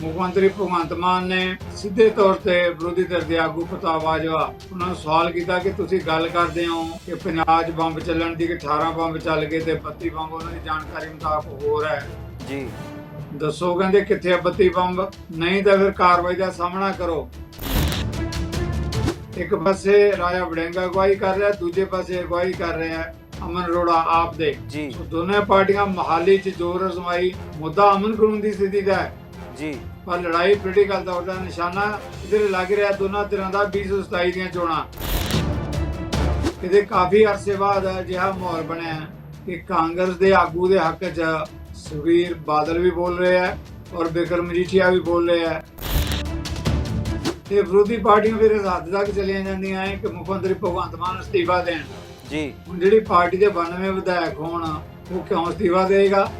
ਮੁੱਖ ਮੰਤਰੀ ਭਗਵੰਤ ਮਾਨ ਨੇ ਸਿੱਧੇ ਤੌਰ ਤੇ ਵਿਰੋਧੀ ਧਿਰ ਦੇ ਆਗੂ ਪ੍ਰਤਾਪ ਬਾਜਵਾ ਉਹਨਾਂ ਨੂੰ ਸਵਾਲ ਕੀਤਾ ਕਿ ਤੁਸੀਂ ਗੱਲ ਕਰਦੇ ਹੋ ਕਿ ਪੰਜਾਬ 'ਚ ਬੰਬ ਚੱਲਣ ਦੀ ਕਿ 18 ਬੰਬ ਚੱਲ ਗਏ ਤੇ 32 ਬੰਬ ਉਹਨਾਂ ਦੀ ਜਾਣਕਾਰੀ ਮੁਤਾਬਕ ਹੋਰ ਹੈ। ਜੀ। ਦੱਸੋ ਕਹਿੰਦੇ ਕਿੱਥੇ ਆ 32 ਬੰਬ? ਨਹੀਂ ਤਾਂ ਫਿਰ ਕਾਰਵਾਈ ਦਾ ਸਾਹਮਣਾ ਕਰੋ। ਇੱਕ ਪਾਸੇ ਰਾਜਾ ਵੜਿੰਗਾ ਅਗਵਾਈ ਕਰ ਰਿਹਾ ਦੂਜੇ ਪਾਸੇ ਅਗਵਾਈ ਕਰ ਰਿਹਾ ਅਮਨ ਅਰੋੜਾ ਆਪ ਦੇ। ਜੀ। ਦੋਨੇ ਪਾਰਟੀਆਂ ਮਹਾਲੀ 'ਚ ਜ਼ੋਰ ਅਜ਼ਮਾਈ। ਮੁੱਦਾ ਅਮਨ ਕਾਨੂੰਨ ਦੀ ਸਥਿਤੀ ਦਾ ਹੈ। ਜੀ। ਪਰ ਲੜਾਈ ਪੋਲੀਟੀਕਲ ਤੌਰ ਦਾ ਨਿਸ਼ਾਨਾ ਇਧਰ ਲੱਗ ਰਿਹਾ ਦੋਨਾਂ ਧਿਰਾਂ ਦਾ 2027 ਦੀਆਂ ਚੋਣਾਂ। ਕਿਤੇ ਕਾਫੀ ਅਰਸੇ ਬਾਅਦ ਅਜਿਹਾ ਮਾਹੌਲ ਬਣਿਆ ਹੈ ਕਿ ਕਾਂਗਰਸ ਦੇ ਆਗੂ ਦੇ ਹੱਕ 'ਚ ਸੁਖਬੀਰ ਬਾਦਲ ਵੀ ਬੋਲ ਰਹੇ ਹੈ ਔਰ ਬਿਕਰਮ ਮਜੀਠੀਆ ਵੀ ਬੋਲ ਰਹੇ ਹੈ। ਤੇ ਵਿਰੋਧੀ ਪਾਰਟੀਆਂ ਫਿਰ ਹੱਦ ਤੱਕ ਚਲੀਆਂ ਜਾਂਦੀਆਂ ਹੈ ਕਿ ਮੁੱਖ ਮੰਤਰੀ ਭਗਵੰਤ ਮਾਨ ਅਸਤੀਫਾ ਦੇਣ। ਜੀ। ਹੁਣ ਜਿਹੜੀ ਪਾਰਟੀ ਦੇ 92 ਵਿਧਾਇਕ ਹੋਣ ਉਹ ਕਿਉਂ ਅਸਤੀਫਾ ਦੇਗਾ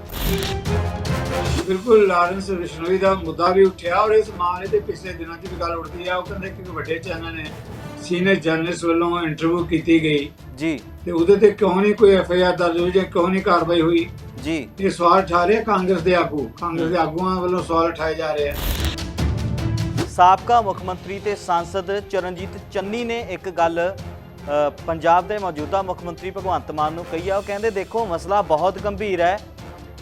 ਬਿਲਕੁਲ ਲਾਰੈਂਸ ਬਿਸ਼ਨੋਈ ਦਾ ਮੁੱਦਾ ਵੀ ਉੱਠਿਆ ਔਰ ਇਸ ਮਾਮਲੇ ਤੇ ਪਿਛਲੇ ਦਿਨਾਂ 'ਚ ਵੀ ਗੱਲ ਉੱਠਦੀ ਆ ਉਹ ਕਹਿੰਦੇ ਕਿ ਵੱਡੇ ਚੈਨਲ ਨੇ ਸੀਨੀਅਰ ਜਰਨਲਿਸਟ ਵੱਲੋਂ ਇੰਟਰਵਿਊ ਕੀਤੀ ਗਈ। ਜੀ। ਤੇ ਉਹਦੇ ਤੇ ਕਿਉਂ ਨਹੀਂ ਕੋਈ ਐਫ ਆਈ ਆਰ ਦਰਜ ਹੋਈ ਜਾਂ ਕਿਉਂ ਨਹੀਂ ਕਾਰਵਾਈ ਹੋਈ? ਜੀ। ਇਹ ਸਵਾਲ ਉਠਾ ਰਹੇ ਕਾਂਗਰਸ ਦੇ ਆਗੂ। ਕਾਂਗਰਸ ਦੇ ਆਗੂਆਂ ਵੱਲੋਂ ਸਵਾਲ ਉਠਾਏ ਜਾ ਰਹੇ ਆ। ਸਾਬਕਾ ਮੁੱਖ ਮੰਤਰੀ ਤੇ ਸਾਂਸਦ ਚਰਨਜੀਤ ਚੰਨੀ ਨੇ ਇੱਕ ਗੱਲ ਪੰਜਾਬ ਦੇ ਮੌਜੂਦਾ ਮੁੱਖ ਮੰਤਰੀ ਭਗਵੰਤ ਮਾਨ ਨੂੰ ਕਹੀ ਆ। ਉਹ ਕਹਿੰਦੇ ਦੇਖੋ ਮਸਲਾ ਬਹੁਤ ਗੰਭੀਰ ਹੈ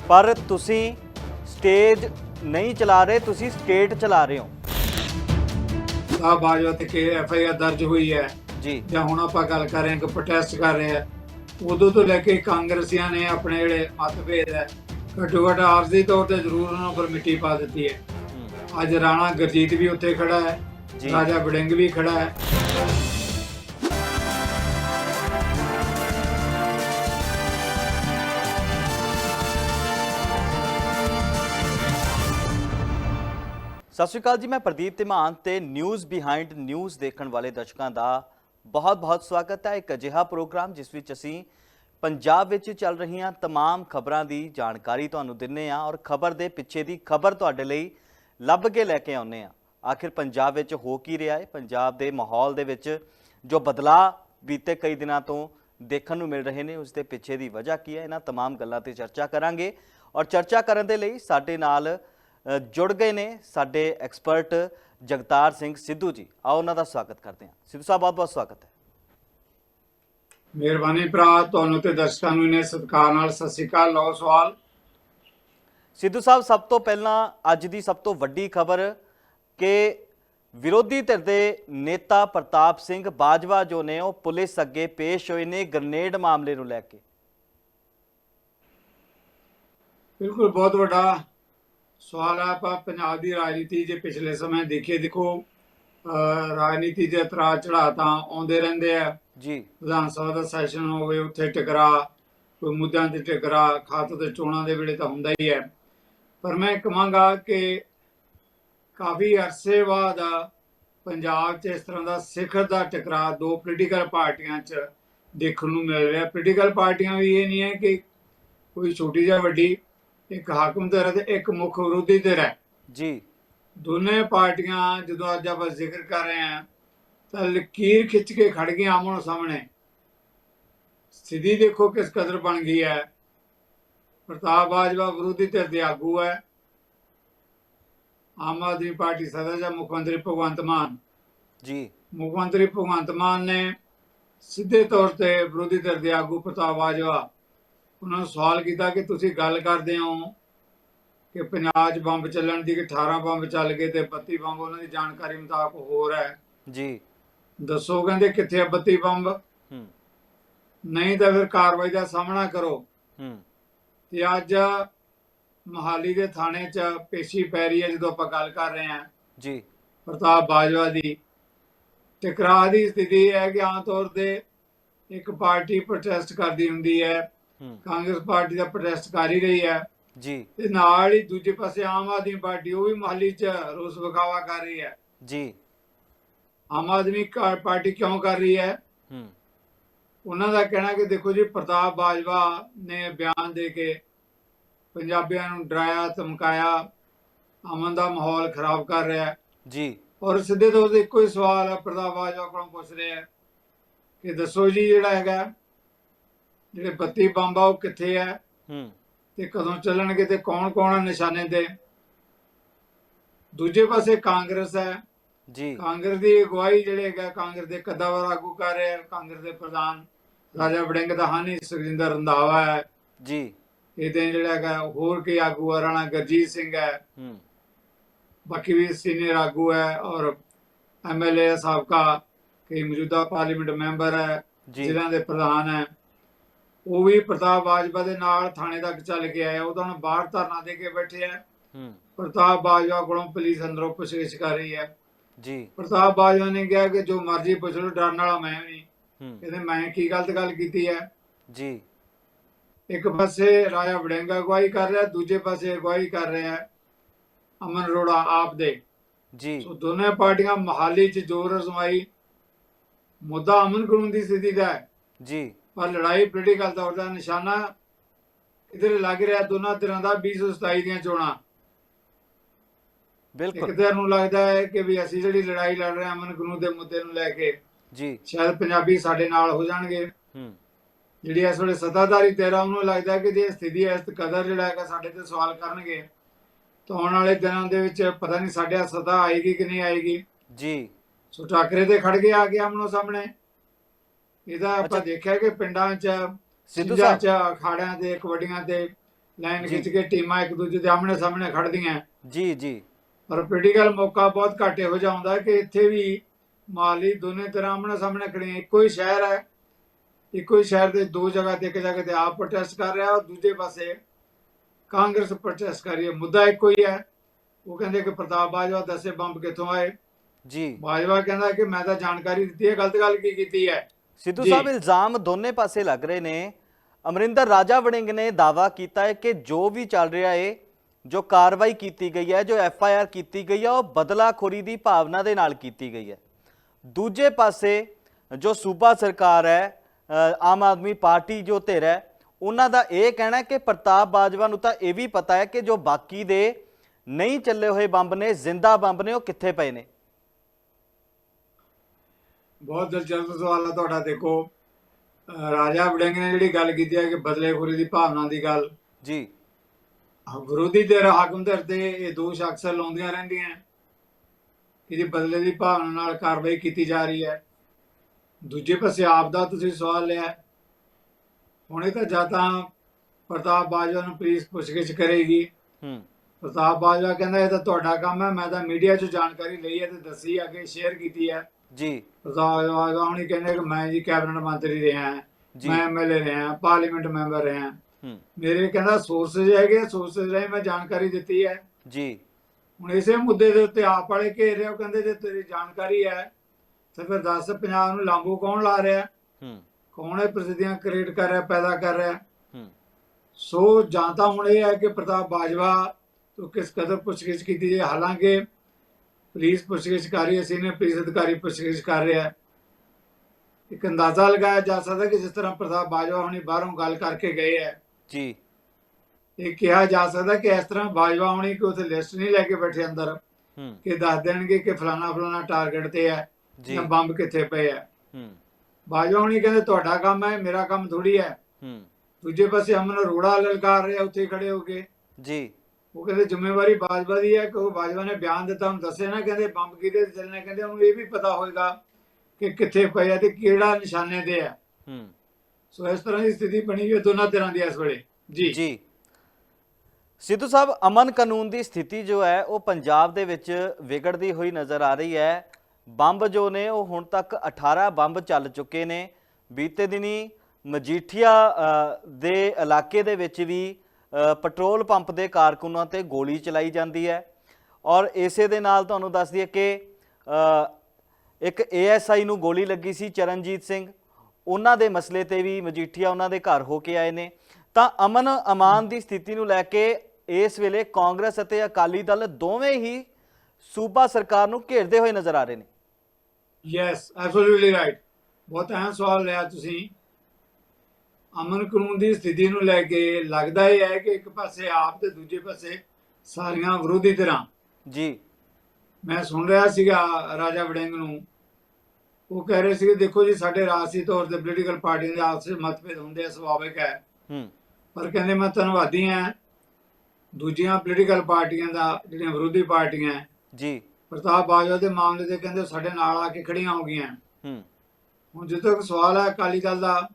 ਪਰ ਤੁਸੀਂ ਸਟੇਜ ਨਹੀਂ ਚਲਾ ਰਹੇ ਤੁਸੀਂ ਸਟੇਟ ਚਲਾ ਰਹੇ ਹੋ। ਸਾਹਿਬ ਬਾਜਵਾ ਤੇ ਕਿ ਐਫ ਆਈ ਆਰ ਦਰਜ ਹੋਈ ਹੈ। ਜੀ। ਜਾਂ ਹੁਣ ਆਪਾਂ ਗੱਲ ਕਰ ਰਹੇ ਹਾਂ ਕਿ ਪ੍ਰੋਟੈਸਟ ਕਰ ਰਹੇ ਆ ਉਦੋਂ ਤੋਂ ਲੈ ਕੇ ਕਾਂਗਰਸੀਆਂ ਨੇ ਆਪਣੇ ਜਿਹੜੇ ਮਤਭੇਦ ਹੈ ਘੱਟੋ ਘੱਟ ਆਰਜ਼ੀ ਤੌਰ ਤੇ ਜ਼ਰੂਰ ਉਹਨਾਂ ਉੱਪਰ ਮਿੱਟੀ ਪਾ ਦਿੱਤੀ ਹੈ। ਅੱਜ ਰਾਣਾ ਗੁਰਜੀਤ ਵੀ ਉੱਥੇ ਖੜਾ ਹੈ ਰਾਜਾ ਵੜਿੰਗ ਵੀ ਖੜਾ ਹੈ। ਸਤਿ ਸ਼੍ਰੀ ਅਕਾਲ ਜੀ ਮੈਂ ਪ੍ਰਦੀਪ ਧੀਮਾਨ ਤੇ ਨਿਊਜ਼ ਬਿਹਾਈਂਡ ਨਿਊਜ਼ ਦੇਖਣ ਵਾਲੇ ਦਰਸ਼ਕਾਂ ਦਾ ਬਹੁਤ-ਬਹੁਤ ਸਵਾਗਤ ਹੈ ਇੱਕ ਅਜਿਹਾ ਪ੍ਰੋਗਰਾਮ ਜਿਸ ਵਿੱਚ ਅਸੀਂ ਪੰਜਾਬ ਵਿੱਚ ਚੱਲ ਰਹੀਆਂ तमाम ਖਬਰਾਂ ਦੀ ਜਾਣਕਾਰੀ ਤੁਹਾਨੂੰ ਦਿੰਨੇ ਆ ਔਰ ਖਬਰ ਦੇ ਪਿੱਛੇ ਦੀ ਖਬਰ ਤੁਹਾਡੇ ਲਈ ਲੱਭ ਕੇ ਲੈ ਕੇ ਆਉਨੇ ਆ ਆਖਿਰ ਪੰਜਾਬ ਵਿੱਚ ਹੋ ਕੀ ਰਿਹਾ ਹੈ ਪੰਜਾਬ ਦੇ ਮਾਹੌਲ ਦੇ ਵਿੱਚ ਜੋ ਬਦਲਾਅ ਬੀਤੇ ਕਈ ਦਿਨਾਂ ਤੋਂ ਦੇਖਣ ਨੂੰ ਮਿਲ ਰਹੇ ਨੇ ਉਸ ਦੇ ਪਿੱਛੇ ਦੀ ਵਜ੍ਹਾ ਕੀ ਹੈ ਇਹਨਾਂ तमाम ਗੱਲਾਂ ਤੇ ਚਰਚਾ ਕਰਾਂਗੇ ਔਰ ਚਰਚਾ ਕਰਨ ਦੇ ਲਈ ਸਾਡੇ ਨਾਲ ਅ, ਜੁੜ ਗਏ ਨੇ ਸਾਡੇ ਐਕਸਪਰਟ ਜਗਤਾਰ ਸਿੰਘ ਸਿੱਧੂ ਜੀ। ਆਓ ਉਹਨਾਂ ਦਾ ਸਵਾਗਤ ਕਰਦੇ ਹਾਂ। ਸਿੱਧੂ ਸਾਹਿਬ ਬਹੁਤ ਬਹੁਤ ਸਵਾਗਤ ਹੈ। ਮਿਹਰਬਾਨੀ ਭਰਾ ਤੁਹਾਨੂੰ ਤੇ ਦਰਸ਼ਕਾਂ ਨੂੰ ਨੇ ਸਤਿਕਾਰ ਨਾਲ ਸਤਿ ਸ਼੍ਰੀ ਅਕਾਲ ਲਓ ਸਵਾਲ। ਸਿੱਧੂ ਸਾਹਿਬ ਸਭ ਤੋਂ ਪਹਿਲਾਂ ਅੱਜ ਦੀ ਸਭ ਤੋਂ ਵੱਡੀ ਖਬਰ ਕਿ ਵਿਰੋਧੀ ਧਿਰ ਦੇ ਨੇਤਾ ਪ੍ਰਤਾਪ ਸਿੰਘ ਬਾਜਵਾ ਜੋ ਨੇ ਉਹ ਪੁਲਿਸ ਅੱਗੇ ਪੇਸ਼ ਹੋਏ ਨੇ ਗ੍ਰਨੇਡ ਮਾਮਲੇ ਨੂੰ ਲੈ ਕੇ। ਬਿਲਕੁਲ ਬਹੁਤ ਵੱਡਾ ਸਵਾਲ ਹੈ ਆਪਾਂ ਪੰਜਾਬ ਦੀ ਰਾਜਨੀਤੀ ਜੇ ਪਿਛਲੇ ਸਮੇਂ ਦੇਖੀਏ ਦੇਖੋ ਅਹ ਰਾਜਨੀਤੀ ਦੇ ਇਤਰਾਜ਼ ਚੜਾ ਤਾਂ ਆਉਂਦੇ ਰਹਿੰਦੇ ਆ। ਜੀ। ਵਿਧਾਨ ਸਭਾ ਦਾ ਸੈਸ਼ਨ ਹੋਵੇ ਉੱਥੇ ਟਕਰਾ ਕੋਈ ਮੁੱਦਿਆਂ ਤੇ ਟਕਰਾ ਖਾਤ ਤੇ ਚੋਣਾਂ ਦੇ ਵੇਲੇ ਤਾਂ ਹੁੰਦਾ ਹੀ ਹੈ। ਪਰ ਮੈਂ ਕਹਾਂਗਾ ਕਿ ਕਾਫੀ ਅਰਸੇ ਬਾਅਦ ਪੰਜਾਬ 'ਚ ਇਸ ਤਰ੍ਹਾਂ ਦਾ ਸਿਖਰ ਦਾ ਟਕਰਾ ਦੋ ਪੋਲੀਟੀਕਲ ਪਾਰਟੀਆਂ 'ਚ ਦੇਖਣ ਨੂੰ ਮਿਲ ਰਿਹਾ। ਪੋਲੀਟੀਕਲ ਪਾਰਟੀਆਂ ਵੀ ਇਹ ਨਹੀਂ ਹੈ ਕਿ ਕੋਈ ਛੋਟੀ ਜਾਂ ਵੱਡੀ ਇੱਕ ਹਾਕਮ ਧਿਰ ਤੇ ਇੱਕ ਮੁੱਖ ਵਿਰੋਧੀ ਧਿਰ ਹੈ ਜੀ। ਦੋਨੇ ਪਾਰਟੀਆਂ ਜਦੋਂ ਅੱਜ ਆਪਾਂ ਜ਼ਿਕਰ ਕਰ ਰਹੇ ਹਾਂ ਤਾਂ ਲਕੀਰ ਖਿੱਚ ਕੇ ਖੜ ਗਈਆਂ ਆਮੋ ਸਾਹਮਣੇ। ਸਥਿਤੀ ਦੇਖੋ ਕਿਸ ਕਦਰ ਬਣ ਗਈ ਹੈ। ਪ੍ਰਤਾਪ ਬਾਜਵਾ ਵਿਰੋਧੀ ਧਿਰ ਦੇ ਆਗੂ ਹੈ। ਆਮ ਆਦਮੀ ਪਾਰਟੀ ਸਦਾ ਜਾਂ ਮੁੱਖ ਮੰਤਰੀ ਭਗਵੰਤ ਮਾਨ। ਜੀ। ਮੁੱਖ ਮੰਤਰੀ ਭਗਵੰਤ ਮਾਨ ਨੇ ਸਿੱਧੇ ਤੌਰ ਤੇ ਵਿਰੋਧੀ ਧਿਰ ਦੇ ਆਗੂ ਪ੍ਰਤਾਪ ਬਾਜਵਾ ਉਹਨਾਂ ਨੂੰ ਸਵਾਲ ਕੀਤਾ ਕਿ ਤੁਸੀਂ ਗੱਲ ਕਰਦੇ ਹੋ ਕਿ ਪੰਜਾਬ 'ਚ ਬੰਬ ਚੱਲਣ ਦੀ ਕਿ 18 ਬੰਬ ਚੱਲ ਗਏ ਤੇ 32 ਬੰਬ ਉਹਨਾਂ ਦੀ ਜਾਣਕਾਰੀ ਮੁਤਾਬਕ ਹੋਰ ਹੈ। ਜੀ। ਦੱਸੋ ਕਹਿੰਦੇ ਕਿੱਥੇ ਆ 32 ਬੰਬ? ਹੂੰ। ਨਹੀਂ ਤਾਂ ਫਿਰ ਕਾਰਵਾਈ ਦਾ ਸਾਹਮਣਾ ਕਰੋ। ਹੂੰ। ਤੇ ਅੱਜ ਮਹਾਲੀ ਦੇ ਥਾਣੇ 'ਚ ਪੇਸ਼ੀ ਪੈ ਰਹੀ ਹੈ ਜਦੋਂ ਆਪਾਂ ਗੱਲ ਕਰ ਰਹੇ ਹਾਂ। ਜੀ। ਪ੍ਰਤਾਪ ਬਾਜਵਾ ਦੀ। ਟਕਰਾਅ ਦੀ ਸਥਿਤੀ ਹੈ ਕਿ ਆਮ ਤੌਰ ਤੇ ਇੱਕ ਪਾਰਟੀ ਪ੍ਰੋਟੈਸਟ ਕਰਦੀ ਹੁੰਦੀ ਹੂੰ। ਕਾਂਗਰਸ ਪਾਰਟੀ ਦਾ ਪ੍ਰੋਟੈਸਟ ਕਰ ਹੀ ਰਹੀ ਹੈ। ਜੀ। ਤੇ ਨਾਲ ਹੀ ਦੂਜੇ ਪਾਸੇ ਆਮ ਆਦਮੀ ਪਾਰਟੀ ਉਹ ਵੀ ਮਹਾਲੀ 'ਚ ਰੋਸ ਵਿਖਾਵਾ ਕਰ ਰਹੀ ਹੈ। ਜੀ। ਆਮ ਆਦਮੀ ਪਾਰਟੀ ਕਿਉਂ ਕਰ ਰਹੀ ਹੈ? ਹੂੰ। ਉਹਨਾਂ ਦਾ ਕਹਿਣਾ ਕਿ ਦੇਖੋ ਜੀ ਪ੍ਰਤਾਪ ਬਾਜਵਾ ਨੇ ਬਿਆਨ ਦੇ ਕੇ ਪੰਜਾਬੀਆਂ ਨੂੰ ਡਰਾਇਆ ਧਮਕਾਇਆ ਅਮਨ ਦਾ ਮਾਹੌਲ ਖਰਾਬ ਕਰ ਰਿਹਾ ਹੈ। ਜੀ। ਔਰ ਸਿੱਧੇ ਤੌਰ ਤੇ ਇੱਕੋ ਹੀ ਸਵਾਲ ਹੈ ਪ੍ਰਤਾਪ ਬਾਜਵਾ ਕੋਲੋਂ ਪੁੱਛ ਰਹੇ ਕਿ ਦੱਸੋ ਜੀ ਜਿਹੜਾ ਹੈਗਾ ਜਿਹੜੇ 32 ਬੰਬ ਆ ਉਹ ਕਿੱਥੇ ਹੂੰ। ਤੇ ਕਦੋਂ ਚੱਲਣਗੇ ਤੇ ਕੌਣ ਕੌਣ ਨਿਸ਼ਾਨੇ ਤੇ? ਦੂਜੇ ਪਾਸੇ ਕਾਂਗਰਸ ਹੈ ਜੀ। ਕਾਂਗਰਸ ਦੀ ਅਗਵਾਈ ਜਿਹੜੇ ਹੈਗਾ ਕਾਂਗਰਸ ਦੇ ਕਦਾਵਰ ਆਗੂ ਕਰ ਰਹੇ ਆ ਕਾਂਗਰਸ ਦੇ ਪ੍ਰਧਾਨ ਰਾਜਾ ਵੜਿੰਗ ਦਾ ਹਾਨੀ ਸੁਖਜਿੰਦਰ ਰੰਧਾਵਾ ਹੈ। ਜੀ। ਇਹਦੇ ਜਿਹੜਾ ਹੈਗਾ ਹੋਰ ਕੀ ਆਗੂ ਆ ਰਾਣਾ ਗਰਜੀਤ ਸਿੰਘ ਹੈ। ਹੂੰ। ਬਾਕੀ ਵੀ ਸੀਨੀਅਰ ਆਗੂ ਹੈ ਔਰ ਐਮਐਲਏ ਸਾਬਕਾ ਕਈ ਮੌਜੂਦਾ ਪਾਰਲੀਮੈਂਟ ਮੈਂਬਰ ਹੈ ਜੀ। ਜ਼ਿਲ੍ਹਾ ਦੇ ਪ੍ਰਧਾਨ ਹੈ। ਉਹ ਵੀ ਪ੍ਰਤਾਪ ਬਾਜਵਾ ਦੇ ਨਾਲ ਥਾਣੇ ਤੱਕ ਚੱਲ ਕੇ ਆਇਆ। ਉਹ ਤਾਂ ਹੁਣ ਬਾਹਰ ਧਰਨਾ ਦੇ ਕੇ ਬੈਠੇ ਆ। ਪ੍ਰਤਾਪ ਬਾਜਵਾ ਕੋਲੋਂ ਪੁਲਿਸ ਅੰਦਰੋਂ ਪੁੱਛਗਿੱਛ ਕਰ ਰਹੀ ਹੈ। ਜੀ। ਪ੍ਰਤਾਪ ਬਾਜਵਾ ਨੇ ਕਿਹਾ ਕਿ ਜੋ ਮਰਜ਼ੀ ਪੁੱਛ ਲਓ ਡਰਨ ਵਾਲਾ ਮੈਂ ਨਹੀਂ। ਕਹਿੰਦੇ ਮੈਂ ਕੀ ਗਲਤ ਗੱਲ ਕੀਤੀ ਹੈ? ਜੀ। ਇੱਕ ਪਾਸੇ ਰਾਜਾ ਵੜਿੰਗਾ ਅਗਵਾਈ ਕਰ ਰਿਹਾ ਦੂਜੇ ਪਾਸੇ ਅਗਵਾਈ ਕਰ ਰਿਹਾ ਹੈ ਅਮਨ ਅਰੋੜਾ ਆਪ ਦੇ। ਜੀ। ਸੋ ਦੋਨੇ ਪਾਰਟੀਆਂ ਮਹਾਲੀ 'ਚ ਜ਼ੋਰ ਅਜ਼ਮਾਈ। ਮੁੱਦਾ ਅਮਨ ਕਾਨੂੰਨ ਦੀ ਸਥਿਤੀ ਦਾ ਹੈ। ਜੀ। ਪਰ ਲੜਾਈ ਪੋਲੀਟੀਕਲ ਤੌਰ ਦਾ ਨਿਸ਼ਾਨਾ ਕਿਧਰੇ ਲੱਗ ਰਿਹਾ ਦੋਨਾਂ ਤਰ੍ਹਾਂ ਦਾ 2027 ਦੀਆਂ ਚੋਣਾਂ। ਇੱਕ ਬਿਲਕੁਲ। ਧਿਰ ਨੂੰ ਲੱਗਦਾ ਹੈ ਕਿ ਵੀ ਅਸੀਂ ਜਿਹੜੀ ਲੜਾਈ ਲੜ ਰਹੇ ਹਾਂ ਅਮਨ ਕਾਨੂੰਨ ਦੇ ਮੁੱਦੇ ਨੂੰ ਲੈ ਕੇ ਜੀ। ਸ਼ਾਇਦ ਪੰਜਾਬੀ ਸਾਡੇ ਨਾਲ ਹੋ ਜਾਣਗੇ। ਹੂੰ। ਜਿਹੜੀ ਇਸ ਵੇਲੇ ਸੱਤਾਧਾਰੀ ਤੇਰਾ ਉਹਨੂੰ ਲੱਗਦਾ ਕਿ ਜੇ ਸਥਿਤੀ ਇਸ ਕਦਰ ਜਿਹੜਾ ਹੈਗਾ ਸਾਡੇ ਤੇ ਸਵਾਲ ਕਰਨਗੇ ਤਾਂ ਆਉਣ ਵਾਲੇ ਦਿਨਾਂ ਦੇ ਵਿੱਚ ਪਤਾ ਨਹੀਂ ਸਾਡੇ ਸੱਤਾ ਆਏਗੀ ਕਿ ਨਹੀਂ ਆਏਗੀ। ਜੀ। ਸੋ ਟਾਕਰੇ ਤੇ ਖੜ ਕੇ ਆ ਗਿਆ ਆਮਣੋ ਸਾਹਮਣੇ। ਇਹਦਾ ਆਪਾਂ। ਦੇਖਿਆ ਕਿ ਪਿੰਡਾਂ 'ਚ ਸਿੱਧੂ ਸਾਹਿਬ? 'ਚ ਅਖਾੜਿਆਂ ਤੇ ਕਬੱਡੀਆਂ ਤੇ ਲਾਈਨ। ਖਿੱਚ ਕੇ ਟੀਮਾਂ ਇੱਕ ਦੂਜੇ ਦੇ ਆਮਣੇ ਸਾਹਮਣੇ ਖੜਦੀਆਂ ਜੀ ਜੀ। ਪਰ ਪੋਲੀਟੀਕਲ ਮੌਕਾ ਬਹੁਤ ਘੱਟ ਜਿਹਾ ਆਉਂਦਾ ਕਿ ਇੱਥੇ ਵੀ ਮਾਲੀ ਦੋਨੇ ਤਰ੍ਹਾਂ ਆਮਣੇ ਸਾਹਮਣੇ ਖੜੀਆਂ ਇੱਕੋ ਹੀ ਸ਼ਹਿਰ ਹੈ। ਇੱਕੋ ਹੀ ਸ਼ਹਿਰ ਦੇ ਦੋ ਜਗ੍ਹਾ ਤੇ ਇੱਕ ਜਗ੍ਹਾ ਤੇ ਆਪ ਪ੍ਰੋਟੈਸਟ ਕਰ ਰਿਹਾ ਔਰ ਦੂਜੇ ਪਾਸੇ ਕਾਂਗਰਸ ਪ੍ਰੋਟੈਸਟ ਕਰ ਰਹੀ ਹੈ। ਮੁੱਦਾ ਇੱਕੋ ਹੀ ਹੈ। ਉਹ ਕਹਿੰਦੇ ਕਿ ਪ੍ਰਤਾਪ ਬਾਜਵਾ ਦੱਸੇ ਬੰਬ ਕਿੱਥੋਂ ਆਏ? ਜੀ। ਬਾਜਵਾ ਕਹਿੰਦਾ ਕਿ ਮੈਂ ਤਾਂ ਜਾਣਕਾਰੀ ਦਿੱਤੀ ਹੈ। ਗਲਤ ਗੱਲ ਕੀ ਕੀਤੀ ਹੈ? ਸਿੱਧੂ। ਸਾਹਿਬ ਇਲਜ਼ਾਮ ਦੋਨੇ ਪਾਸੇ ਲੱਗ ਰਹੇ ਨੇ। ਅਮਰਿੰਦਰ ਰਾਜਾ ਵੜਿੰਗ ਨੇ ਦਾਵਾ ਕੀਤਾ ਹੈ ਕਿ ਜੋ ਵੀ ਚੱਲ ਰਿਹਾ ਹੈ ਜੋ ਕਾਰਵਾਈ ਕੀਤੀ ਗਈ ਹੈ ਜੋ ਐਫ ਆਈ ਆਰ ਕੀਤੀ ਗਈ ਹੈ ਉਹ ਬਦਲਾਖੋਰੀ ਦੀ ਭਾਵਨਾ ਦੇ ਨਾਲ ਕੀਤੀ ਗਈ ਹੈ। ਦੂਜੇ ਪਾਸੇ ਜੋ ਸੂਬਾ ਸਰਕਾਰ ਹੈ ਆਮ ਆਦਮੀ ਪਾਰਟੀ ਜੋ ਧਿਰ ਹੈ ਉਹਨਾਂ ਦਾ ਇਹ ਕਹਿਣਾ ਹੈ ਕਿ ਪ੍ਰਤਾਪ ਬਾਜਵਾ ਨੂੰ ਤਾਂ ਇਹ ਵੀ ਪਤਾ ਹੈ ਕਿ ਜੋ ਬਾਕੀ ਦੇ ਨਹੀਂ ਚੱਲੇ ਹੋਏ ਬੰਬ ਨੇ ਜ਼ਿੰਦਾ ਬੰਬ ਨੇ ਉਹ ਕਿੱਥੇ ਪਏ ਨੇ। ਬਹੁਤ ਦਿਲਚਸਪ ਸਵਾਲ ਹੈ ਤੁਹਾਡਾ ਦੇਖੋ। ਰਾਜਾ ਵੜਿੰਗ ਨੇ ਜਿਹੜੀ ਗੱਲ ਕੀਤੀ ਹੈ ਕਿ ਬਦਲੇਖੋਰੀ ਦੀ ਭਾਵਨਾ ਦੀ ਗੱਲ। ਜੀ। ਵਿਰੋਧੀ ਧਿਰ ਹਾਕਮ ਤੇ ਇਹ ਦੋਸ਼ ਅਕਸਰ ਲਾਉਂਦੀਆਂ ਰਹਿੰਦੀਆਂ। ਕਿ ਜੀ ਬਦਲੇ ਦੀ ਭਾਵਨਾ ਨਾਲ ਕਾਰਵਾਈ ਕੀਤੀ ਜਾ ਰਹੀ ਹੈ। ਦੂਜੇ ਪਾਸੇ ਆਪ ਦਾ ਤੁਸੀਂ ਸਵਾਲ ਲਿਆ। ਹੁਣੇ ਤਾਂ ਜਾਂ ਤਾਂ ਪ੍ਰਤਾਪ ਬਾਜਵਾ ਨੂੰ ਪੁਲਿਸ ਪੁੱਛਗਿੱਛ ਕਰੇਗੀ। ਹੂੰ। ਪ੍ਰਤਾਪ ਬਾਜਵਾ ਕਹਿੰਦਾ ਇਹ ਤਾਂ ਤੁਹਾਡਾ ਕੰਮ ਹੈ ਮੈਂ ਤਾਂ ਮੀਡੀਆ 'ਚ ਜਾਣਕਾਰੀ ਲਈ ਹੈ ਤੇ ਦੱਸੀ ਅੱਗੇ ਸ਼ੇਅਰ ਕੀਤੀ ਹੈ। ਜੀ। ਬਾਜਵਾ ਹੁਣੀ ਕਹਿੰਦੇ ਕਿ ਮੈਂ ਜੀ ਕੈਬਨਿਟ ਮੰਤਰੀ ਰਿਹਾ ਜੀ। ਮੈਂ ਐਮਐਲਏ ਰਿਹਾ ਪਾਰਲੀਮੈਂਟ ਮੈਂਬਰ ਰਿਹਾ ਮੇਰੇ ਕਹਿੰਦਾ ਸੋਰਸਸ ਹੈਗੇ ਸੋਰਸਸ ਰਾਹੀਂ ਮੈਂ ਜਾਣਕਾਰੀ ਦਿੱਤੀ ਹੈ। ਜੀ। ਹੁਣ ਇਸੇ ਮੁੱਦੇ ਦੇ ਉੱਤੇ ਆਪ ਵਾਲੇ ਘੇਰ ਰਹੇ ਹੋ ਕਹਿੰਦੇ ਜੇ ਤੇਰੀ ਜਾਣਕਾਰੀ ਹੈ ਤਾਂ ਫਿਰ ਦੱਸ ਪੰਜਾਬ ਨੂੰ ਲਾਂਬੂ ਕੌਣ ਲਾ ਰਿਹਾ ਹੂੰ? ਕੌਣ ਇਹ ਪ੍ਰਸਿੱਧੀਆਂ ਕ੍ਰੀਏਟ ਕਰ ਰਿਹਾ ਪੈਦਾ ਕਰ ਰਿਹਾ ਹੂੰ? ਸੋ ਜਾਂ ਤਾਂ ਹੁਣ ਇਹ ਹੈ ਕਿ ਪ੍ਰਤਾਪ ਬਾਜਵਾ ਤੋਂ ਕਿਸ ਕਦਰ ਪੁੱਛਗਿੱਛ ਕੀਤੀ ਜਾਏ ਹਾਲਾਂਕਿ ਪੁਲਿਸ ਪੁੱਛਗਿੱਛ ਕਰ ਰਹੀ ਹੈ ਸੀਨੀਅਰ ਪੁਲਿਸ ਅਧਿਕਾਰੀ ਪੁੱਛਗਿੱਛ ਕਰ ਰਿਹਾ ਹੈ। ਇੱਕ ਅੰਦਾਜ਼ਾ ਲਗਾਇਆ ਜਾ ਸਕਦਾ ਕਿ ਜਿਸ ਤਰ੍ਹਾਂ ਪ੍ਰਤਾਪ ਬਾਜਵਾ ਹੁਣੀ ਬਾਹਰੋਂ ਗੱਲ ਕਰਕੇ ਗਏ ਹੈ। ਜੀ। ਇਹ ਕਿਹਾ ਜਾ ਸਕਦਾ ਕਿ ਇਸ ਤਰ੍ਹਾਂ ਬਾਜਵਾ ਹੁਣੀ ਕਿ ਉਥੇ ਲਿਸਟ ਨਹੀਂ ਲੈ ਕੇ ਬੈਠੇ ਅੰਦਰ ਕਿ ਦੱਸ ਦੇਣਗੇ ਕਿ ਫਲਾਣਾ ਫਲਾਣਾ ਟਾਰਗੇਟ ਤੇ ਹੈ ਜੀ। ਬੰਬ ਕਿੱਥੇ ਪਏ ਹੈ। ਬਾਜਵਾ ਹੁਣੀ ਕਹਿੰਦੇ ਤੁਹਾਡਾ ਕੰਮ ਹੈ ਮੇਰਾ ਕੰਮ ਥੋੜੀ ਹੈ। ਦੂਜੇ ਪਾਸੇ ਅਮਨ ਰੋੜਾ ਲਲਕਾਰ ਰਿਹਾ ਉੱਥੇ ਖੜੇ ਹੋ ਕੇ। ਜੀ। ਉਹ ਕਹਿੰਦੇ ਜ਼ਿੰਮੇਵਾਰੀ ਬਾਜਵਾ ਦੀ ਹੈ ਕਿ ਉਹ ਬਾਜਵਾ ਨੇ ਬਿਆਨ ਦਿੱਤਾ ਹੁਣ ਦੱਸੇ ਨਾ ਕਹਿੰਦੇ ਬੰਬ ਕਿਹਦੇ ਤੇ ਚੱਲਣੇ ਕਹਿੰਦੇ ਉਹਨੂੰ ਇਹ ਵੀ ਪਤਾ ਹੋਏਗਾ ਕਿ ਕਿੱਥੇ ਪਏ ਆ ਤੇ ਕਿਹੜਾ ਨਿਸ਼ਾਨੇ ਤੇ ਹੈ ਹੂੰ। ਸੋ ਇਸ ਤਰ੍ਹਾਂ ਦੀ ਸਥਿਤੀ ਬਣੀ ਹੋਈ ਦੋਨਾਂ ਤਰ੍ਹਾਂ ਦੀ ਇਸ ਵੇਲੇ। ਜੀ। ਜੀ। ਸਿੱਧੂ ਸਾਹਿਬ ਅਮਨ ਕਾਨੂੰਨ ਦੀ ਸਥਿਤੀ ਜੋ ਹੈ ਉਹ ਪੰਜਾਬ ਦੇ ਵਿੱਚ ਵਿਗੜਦੀ ਹੋਈ ਨਜ਼ਰ ਆ ਰਹੀ ਹੈ। ਬੰਬ ਜੋ ਨੇ ਉਹ ਹੁਣ ਤੱਕ 18 ਬੰਬ ਚੱਲ ਚੁੱਕੇ ਨੇ। ਬੀਤੇ ਦਿਨੀ ਮਜੀਠੀਆ ਦੇ ਇਲਾਕੇ ਦੇ ਵਿੱਚ ਵੀ ਪੈਟਰੋਲ ਪੰਪ ਦੇ ਕਾਰਕੁਨਾਂ ਤੇ ਗੋਲੀ ਚਲਾਈ ਜਾਂਦੀ ਹੈ। ਔਰ ਇਸੇ ਦੇ ਨਾਲ ਤੁਹਾਨੂੰ ਦੱਸ ਦਈਏ ਕਿ ਅ, ਇੱਕ ਏਐਸਆਈ ਨੂੰ ਗੋਲੀ ਲੱਗੀ ਸੀ ਚਰਨਜੀਤ ਸਿੰਘ। ਉਹਨਾਂ ਦੇ ਮਸਲੇ ਤੇ ਵੀ ਮਜੀਠੀਆ ਉਹਨਾਂ ਦੇ ਘਰ ਹੋ ਕੇ ਆਏ ਨੇ। ਤਾਂ ਅਮਨ ਅਮਾਨ ਦੀ ਸਥਿਤੀ ਨੂੰ ਲੈ ਕੇ ਇਸ ਵੇਲੇ ਕਾਂਗਰਸ ਅਤੇ ਅਕਾਲੀ ਦਲ ਦੋਵੇਂ ਹੀ ਸੂਬਾ ਸਰਕਾਰ ਨੂੰ ਘੇਰਦੇ ਹੋਏ ਨਜ਼ਰ ਆ ਰਹੇ ਨੇ। ਯੈਸ ਐਬਸੋਲੂਟਲੀ ਰਾਈਟ ਬਹੁਤ ਅਹਿਮ ਸਵਾਲ ਲਿਆ ਤੁਸੀਂ। ਅਮਨ ਕਾਨੂੰਨ ਦੀ ਸਥਿਤੀ ਨੂੰ ਲੈ ਕੇ ਲੱਗਦਾ ਇਹ ਹੈ ਕਿ ਇੱਕ ਪਾਸੇ ਆਪ ਤੇ ਦੂਜੇ ਪਾਸੇ ਸਾਰੀਆਂ ਵਿਰੋਧੀ ਧਿਰਾਂ। ਜੀ। ਮੈਂ ਸੁਣ ਰਿਹਾ ਸੀਗਾ ਰਾਜਾ ਵੜਿੰਗ ਨੂੰ। ਉਹ ਕਹਿ ਰਹੇ ਸੀ ਦੇਖੋ ਜੀ ਸਾਡੇ ਰਾਜਸੀ ਤੌਰ ਤੇ ਪੋਲੀਟੀਕਲ ਪਾਰਟੀਆਂ ਦੇ ਆਪਸ ਵਿੱਚ ਮਤਭੇਦ ਹੁੰਦੇ ਆ ਸੁਭਾਵਿਕ ਹੈ। ਹੂੰ। ਪਰ ਕਹਿੰਦੇ ਮੈਂ ਧੰਨਵਾਦੀ ਹਾਂ ਦੂਜੀਆਂ ਪੋਲੀਟੀਕਲ ਪਾਰਟੀਆਂ ਦਾ ਜਿਹੜੀਆਂ ਵਿਰੋਧੀ ਪਾਰਟੀਆਂ ਜੀ। ਪ੍ਰਤਾਪ ਬਾਜਵਾ ਦੇ ਮਾਮਲੇ ਤੇ ਕਹਿੰਦੇ ਸਾਡੇ ਨਾਲ ਆ ਕੇ ਖੜੀਆਂ ਹੋ ਗਈਆਂ। ਹੂੰ। ਹੁਣ ਤੱਕ ਸਵਾਲ ਹੈ ਅਕਾਲੀ ਦਲ ਦਾ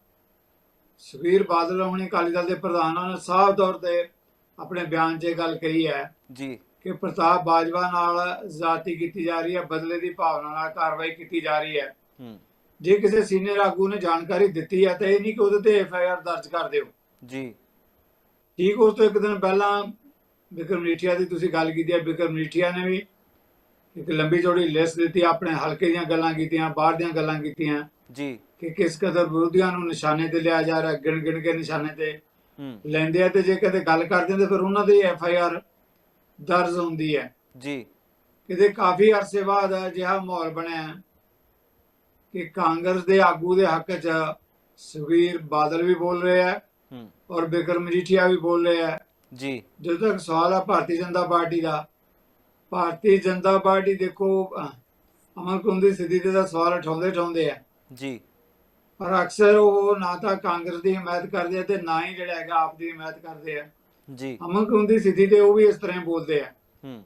ਸੁਖਬੀਰ ਬਾਦਲ ਹੋਣੀ ਅਕਾਲੀ ਦਲ ਦੇ ਪ੍ਰਧਾਨਾਂ ਨੇ ਸਾਫ਼ ਤੌਰ ਤੇ ਆਪਣੇ ਬਿਆਨ 'ਚ ਇਹ ਗੱਲ ਕਹੀ ਹੈ ਜੀ। ਕਿ ਪ੍ਰਤਾਪ ਬਾਜਵਾ ਨਾਲ ਜ਼ਾਤੀ ਕੀਤੀ ਜਾ ਰਹੀ ਹੈ ਬਦਲੇ ਦੀ ਭਾਵਨਾ ਨਾਲ ਕਾਰਵਾਈ ਕੀਤੀ ਜਾ ਰਹੀ ਹੈ। ਜੇ ਕਿਸੇ ਸੀਨੀਅਰ ਆਗੂ ਨੇ ਜਾਣਕਾਰੀ ਦਿੱਤੀ ਹੈ ਤਾਂ ਇਹ ਨਹੀਂ ਕਿ ਉਹਦੇ ਤੇ ਐਫ ਆਈ ਆਰ ਦਰਜ ਕਰ ਦਿਓ। ਜੀ। ਠੀਕ ਉਸ ਤੋਂ ਇੱਕ ਦਿਨ ਪਹਿਲਾਂ ਵਿਕਰਮ ਮਜੀਠੀਆ ਦੀ ਤੁਸੀਂ ਗੱਲ ਕੀਤੀ ਹੈ ਵਿਕਰਮ ਮਜੀਠੀਆ ਨੇ ਵੀ ਇੱਕ ਲੰਬੀ ਚੌੜੀ ਲਿਸਟ ਦਿੱਤੀ ਆਪਣੇ ਹਲਕੇ ਦੀਆਂ ਗੱਲਾਂ ਕੀਤੀਆਂ ਬਾਹਰ ਦੀਆਂ ਗੱਲਾਂ ਕੀਤੀਆਂ। ਜੀ। ਕਿ ਕਿਸ ਕਦਰ ਵਿਰੋਧੀਆਂ ਨੂੰ ਨਿਸ਼ਾਨੇ ਤੇ ਲਿਆ ਜਾ ਰਿਹਾ ਗਿਣ ਗਿਣ ਕੇ ਨਿਸ਼ਾਨੇ ਤੇ ਲੈਂਦੇ ਆ ਤੇ ਜੇ ਕਦੇ ਗੱਲ ਕਰਦੇ ਤੇ ਫਿਰ ਉਹਨਾਂ ਦੇ ਐਫ ਆਈ ਆਰ ਦਰਜ ਹੁੰਦੀ ਹੈ। ਜੀ। ਕਿਤੇ ਕਾਫੀ ਅਰਸੇ ਬਾਅਦ ਅਜਿਹਾ ਮਾਹੌਲ ਬਣਿਆ ਕਿ ਕਾਂਗਰਸ ਦੇ ਆਗੂ ਦੇ ਹੱਕ 'ਚ ਸੁਖਬੀਰ ਬਾਦਲ ਵੀ ਬੋਲ ਰਿਹਾ ਹੈ ਹੂੰ। ਔਰ ਬਿਕਰਮ ਮਜੀਠੀਆ ਵੀ ਬੋਲ ਰਿਹਾ ਹੈ। ਜੀ। ਜਦੋਂ ਤੱਕ ਸਵਾਲ ਹੈ ਭਾਰਤੀ ਜਨਤਾ ਪਾਰਟੀ ਦਾ ਭਾਰਤੀ ਜਨਤਾ ਪਾਰਟੀ ਦੇਖੋ ਅਹ, ਅਮਨ ਕੁੰਦ ਦੀ ਸਥਿਤੀ ਦਾ ਸਵਾਲ ਉਠਾਉਂਦੇ ਉਠਾਉਂਦੇ ਆ। ਜੀ। ਪਰ ਅਕਸਰ ਉਹ ਨਾ ਤਾਂ ਕਾਂਗਰਸ ਦੀ ਹਮਾਇਤ ਕਰਦੇ ਆ ਤੇ ਨਾ ਹੀ ਜਿਹੜਾ ਹੈਗਾ ਆਪ ਦੀ ਹਮਾਇਤ ਕਰਦੇ ਆ। ਜੀ। ਅਮਨ ਕੁੰਦ ਦੀ ਸਥਿਤੀ ਤੇ ਉਹ ਵੀ ਇਸ ਤਰ੍ਹਾਂ ਬੋਲਦੇ ਆ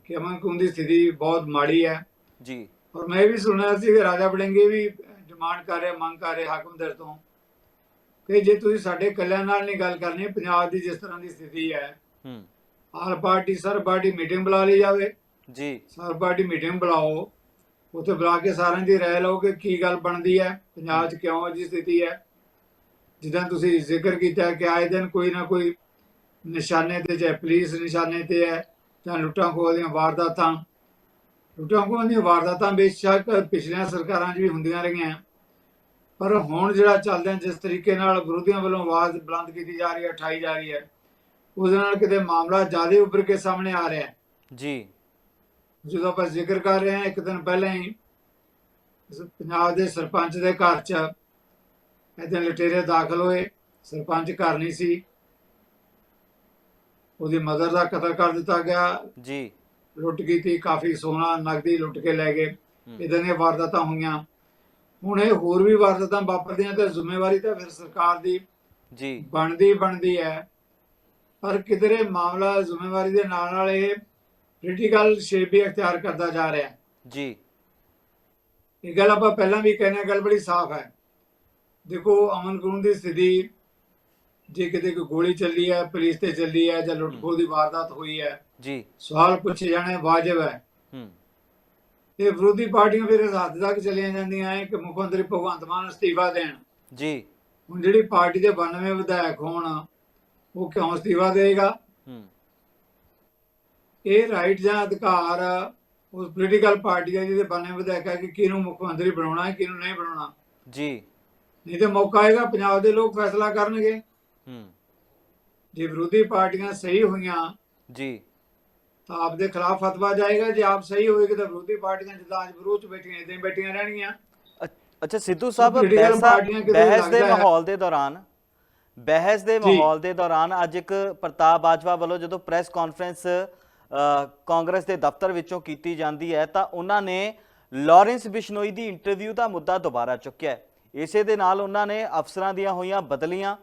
ਕਿ ਅਮਨ ਕੁੰਦ ਦੀ ਸਥਿਤੀ ਬਹੁਤ ਮਾੜੀ ਹੈ ਜੀ। ਔਰ ਮੈਂ ਵੀ ਸੁਣਿਆ ਸੀ ਕਿ ਰਾਜਾ ਬੜਿੰਗੇ ਵੀ ਡਿਮਾਂਡ ਕਰ ਰਿਹਾ ਮੰਗ ਕਰ ਰਿਹਾ ਹਾਕਮਦਰ ਤੋਂ ਕਿ ਜੇ ਤੁਸੀਂ ਸਾਡੇ ਕਲਿਆਣ ਨਾਲ ਨਹੀਂ ਗੱਲ ਕਰਨੀ ਪੰਜਾਬ ਦੀ ਜਿਸ ਤਰ੍ਹਾਂ ਦੀ ਸਥਿਤੀ ਹੈ ਹੂੰ। All party sir party meeting ਬੁਲਾ ਲਈ ਜਾਵੇ। ਜੀ। ਸਰ ਪਾਰਟੀ ਮੀਟਿੰਗ ਬੁਲਾਓ। ਉੱਥੇ ਬੁਲਾ ਕੇ ਸਾਰਿਆਂ ਦੀ ਰਾਏ ਲਓ ਕਿ ਕੀ ਗੱਲ ਬਣਦੀ ਹੈ ਪੰਜਾਬ 'ਚ ਕਿਉਂ ਅਜੀ ਸਥਿਤੀ ਹੈ। ਜਿੱਦਾਂ ਤੁਸੀਂ ਜ਼ਿਕਰ ਕੀਤਾ ਕਿ ਆਏ ਦਿਨ ਕੋਈ ਨਾ ਕੋਈ ਨਿਸ਼ਾਨੇ ਤੇ ਚਾਹੇ ਪੁਲਿਸ ਨਿਸ਼ਾਨੇ ਤੇ ਹੈ ਜਾਂ ਲੁੱਟਾਂ ਖੋਹ ਦੀਆਂ ਵਾਰਦਾਤਾਂ। ਲੁੱਟਾਂ ਖੋਹ ਦੀਆਂ ਵਾਰਦਾਤਾਂ ਬੇਸ਼ੱਕ ਪਿਛਲੀਆਂ ਸਰਕਾਰਾਂ 'ਚ ਵੀ ਹੁੰਦੀਆਂ ਰਹੀਆਂ। ਪਰ ਹੁਣ ਜਿਹੜਾ ਚੱਲਦਾ ਜਿਸ ਤਰੀਕੇ ਨਾਲ ਵਿਰੋਧੀਆਂ ਵੱਲੋਂ ਆਵਾਜ਼ ਬੁਲੰਦ ਕੀਤੀ ਜਾ ਰਹੀ ਹੈ ਉਠਾਈ ਜਾ ਰਹੀ ਹੈ ਉਹਦੇ ਨਾਲ ਕਿਤੇ ਮਾਮਲਾ ਜ਼ਿਆਦਾ ਉੱਭਰ ਕੇ ਸਾਹਮਣੇ ਆ ਰਿਹਾ ਹੈ। ਜੀ। ਜਦੋਂ ਆਪਾਂ ਜ਼ਿਕਰ ਕਰ ਰਹੇ ਹਾਂ ਇੱਕ ਦਿਨ ਪਹਿਲਾਂ ਹੀ ਪੰਜਾਬ ਦੇ ਸਰਪੰਚ ਦੇ ਘਰ 'ਚ ਇਹਦੇ ਲਟੇਰੇ ਦਾਖਲ ਹੋਏ। ਸਰਪੰਚ ਘਰ ਨਹੀਂ ਸੀ। ਉਹਦੀ ਮਦਰ ਦਾ ਕਤਲ ਕਰ ਦਿੱਤਾ ਗਿਆ। ਜੀ। ਲੁੱਟ ਕੀਤੀ ਕਾਫੀ ਸੋਨਾ ਨਗਦੀ ਲੁੱਟ ਕੇ ਲੈ ਗਏ। ਇਦਾਂ ਦੀਆਂ ਵਾਰਦਾਤਾਂ ਹੋਈਆਂ। ਹੁਣ ਇਹ ਹੋਰ ਵੀ ਵਾਰਦਾਤਾਂ ਵਾਪਰਦੀਆਂ ਤੇ ਜ਼ਿੰਮੇਵਾਰੀ ਤਾਂ ਫਿਰ ਸਰਕਾਰ ਦੀ ਜੀ। ਬਣਦੀ ਬਣਦੀ ਹੈ। ਪਰ ਕਿਧਰੇ ਮਾਮਲਾ ਜ਼ਿੰਮੇਵਾਰੀ ਦੇ ਨਾਲ ਨਾਲ ਇਹ ਪੋਲੀਟੀਕਲ ਸ਼ੇਪ ਵੀ ਅਖਤਿਆਰ ਕਰਦਾ ਜਾ ਰਿਹਾ ਹੈ ਜੀ। ਇਹ ਗੱਲ ਆਪਾਂ ਪਹਿਲਾਂ ਵੀ ਕਹਿੰਦੇ ਗੱਲ ਬੜੀ ਸਾਫ਼ ਹੈ। ਦੇਖੋ ਅਮਨ ਕਾਨੂੰਨ ਦੀ ਸਥਿਤੀ ਜੇ ਕਿਤੇ ਕੋਈ ਗੋਲੀ ਚੱਲੀ ਹੈ ਪੁਲਿਸ ਤੇ ਚੱਲੀ ਹੈ ਜਾਂ ਲੁੱਟ ਖੋਹ ਦੀ ਵਾਰਦਾਤ ਹੋਈ ਹੈ ਜੀ। ਸਵਾਲ ਪੁੱਛੇ ਜਾਣੇ ਵਾਜਬ ਹੈ। ਹੂੰ। ਇਹ ਵਿਰੋਧੀ ਪਾਰਟੀਆਂ ਫਿਰ ਹੱਦ ਤੱਕ ਚਲੀਆਂ ਜਾਂਦੀਆਂ ਹੈ ਕਿ ਮੁੱਖ ਮੰਤਰੀ ਭਗਵੰਤ ਮਾਨ ਅਸਤੀਫਾ ਦੇਣ। ਜੀ। ਹੁਣ ਜਿਹੜੀ ਪਾਰਟੀ ਦੇ 92 ਵਿਧਾਇਕ ਹੋਣ ਉਹ ਕਿਉਂ ਅਸਤੀਫਾ ਦੇਗਾ ਹੂੰ। ਇਹ ਰਾਈਟ ਜਾਂ ਅਧਿਕਾਰ ਉਸ ਪੋਲੀਟੀਕਲ ਪਾਰਟੀ ਦਾ ਜਿਹਦੇ 92 ਵਿਧਾਇਕ ਹੈ ਕਿ ਕਿਹਨੂੰ ਮੁੱਖ ਮੰਤਰੀ ਬਣਾਉਣਾ ਹੈ ਕਿਹਨੂੰ ਨਹੀਂ ਬਣਾਉਣਾ। ਜੀ। ਨਹੀਂ ਤੇ ਮੌਕਾ ਆਏਗਾ ਪੰਜਾਬ ਦੇ ਲੋਕ ਫੈਸਲਾ ਕਰਨਗੇ। ਹੂੰ। ਜੇ ਵਿਰੋਧੀ ਪਾਰਟੀਆਂ ਸਹੀ ਹੋਈਆਂ ਜੀ। ਤਾਂ ਆਪ ਦੇ ਖਿਲਾਫ ਫਤਵਾ ਜਾਏਗਾ। ਜੇ ਆਪ ਸਹੀ ਹੋਏਗੀ ਤਾਂ ਵਿਰੋਧੀ ਪਾਰਟੀਆਂ ਜਿੱਦਾਂ ਅੱਜ ਵਿਰੋਧ ਚ ਬੈਠੀਆਂ ਇਦਾਂ ਹੀ ਬੈਠੀਆਂ ਰਹਿਣਗੀਆਂ। ਅੱਛਾ ਸਿੱਧੂ ਸਾਹਿਬ ਬਹਿਸ ਦਾ- ਮਾਹੌਲ ਦੇ ਦੌਰਾਨ ਬਹਿਸ ਦੇ। ਮਾਹੌਲ ਦੇ ਦੌਰਾਨ ਅੱਜ ਇੱਕ ਪ੍ਰਤਾਪ ਬਾਜਵਾ ਵੱਲੋਂ ਜਦੋਂ ਪ੍ਰੈਸ ਕਾਨਫਰੰਸ ਕਾਂਗਰਸ ਦੇ ਦਫ਼ਤਰ ਵਿੱਚੋਂ ਕੀਤੀ ਜਾਂਦੀ ਹੈ, ਤਾਂ ਉਹਨਾਂ ਨੇ ਲਾਰੈਂਸ ਬਿਸ਼ਨੋਈ ਦੀ ਇੰਟਰਵਿਊ ਦਾ ਮੁੱਦਾ ਦੁਬਾਰਾ ਚੁੱਕਿਆ ਇਸੇ ਦੇ ਨਾਲ ਉਹਨਾਂ ਨੇ ਅਫਸਰਾਂ ਦੀਆਂ ਹੋਈਆਂ ਬਦਲੀਆਂ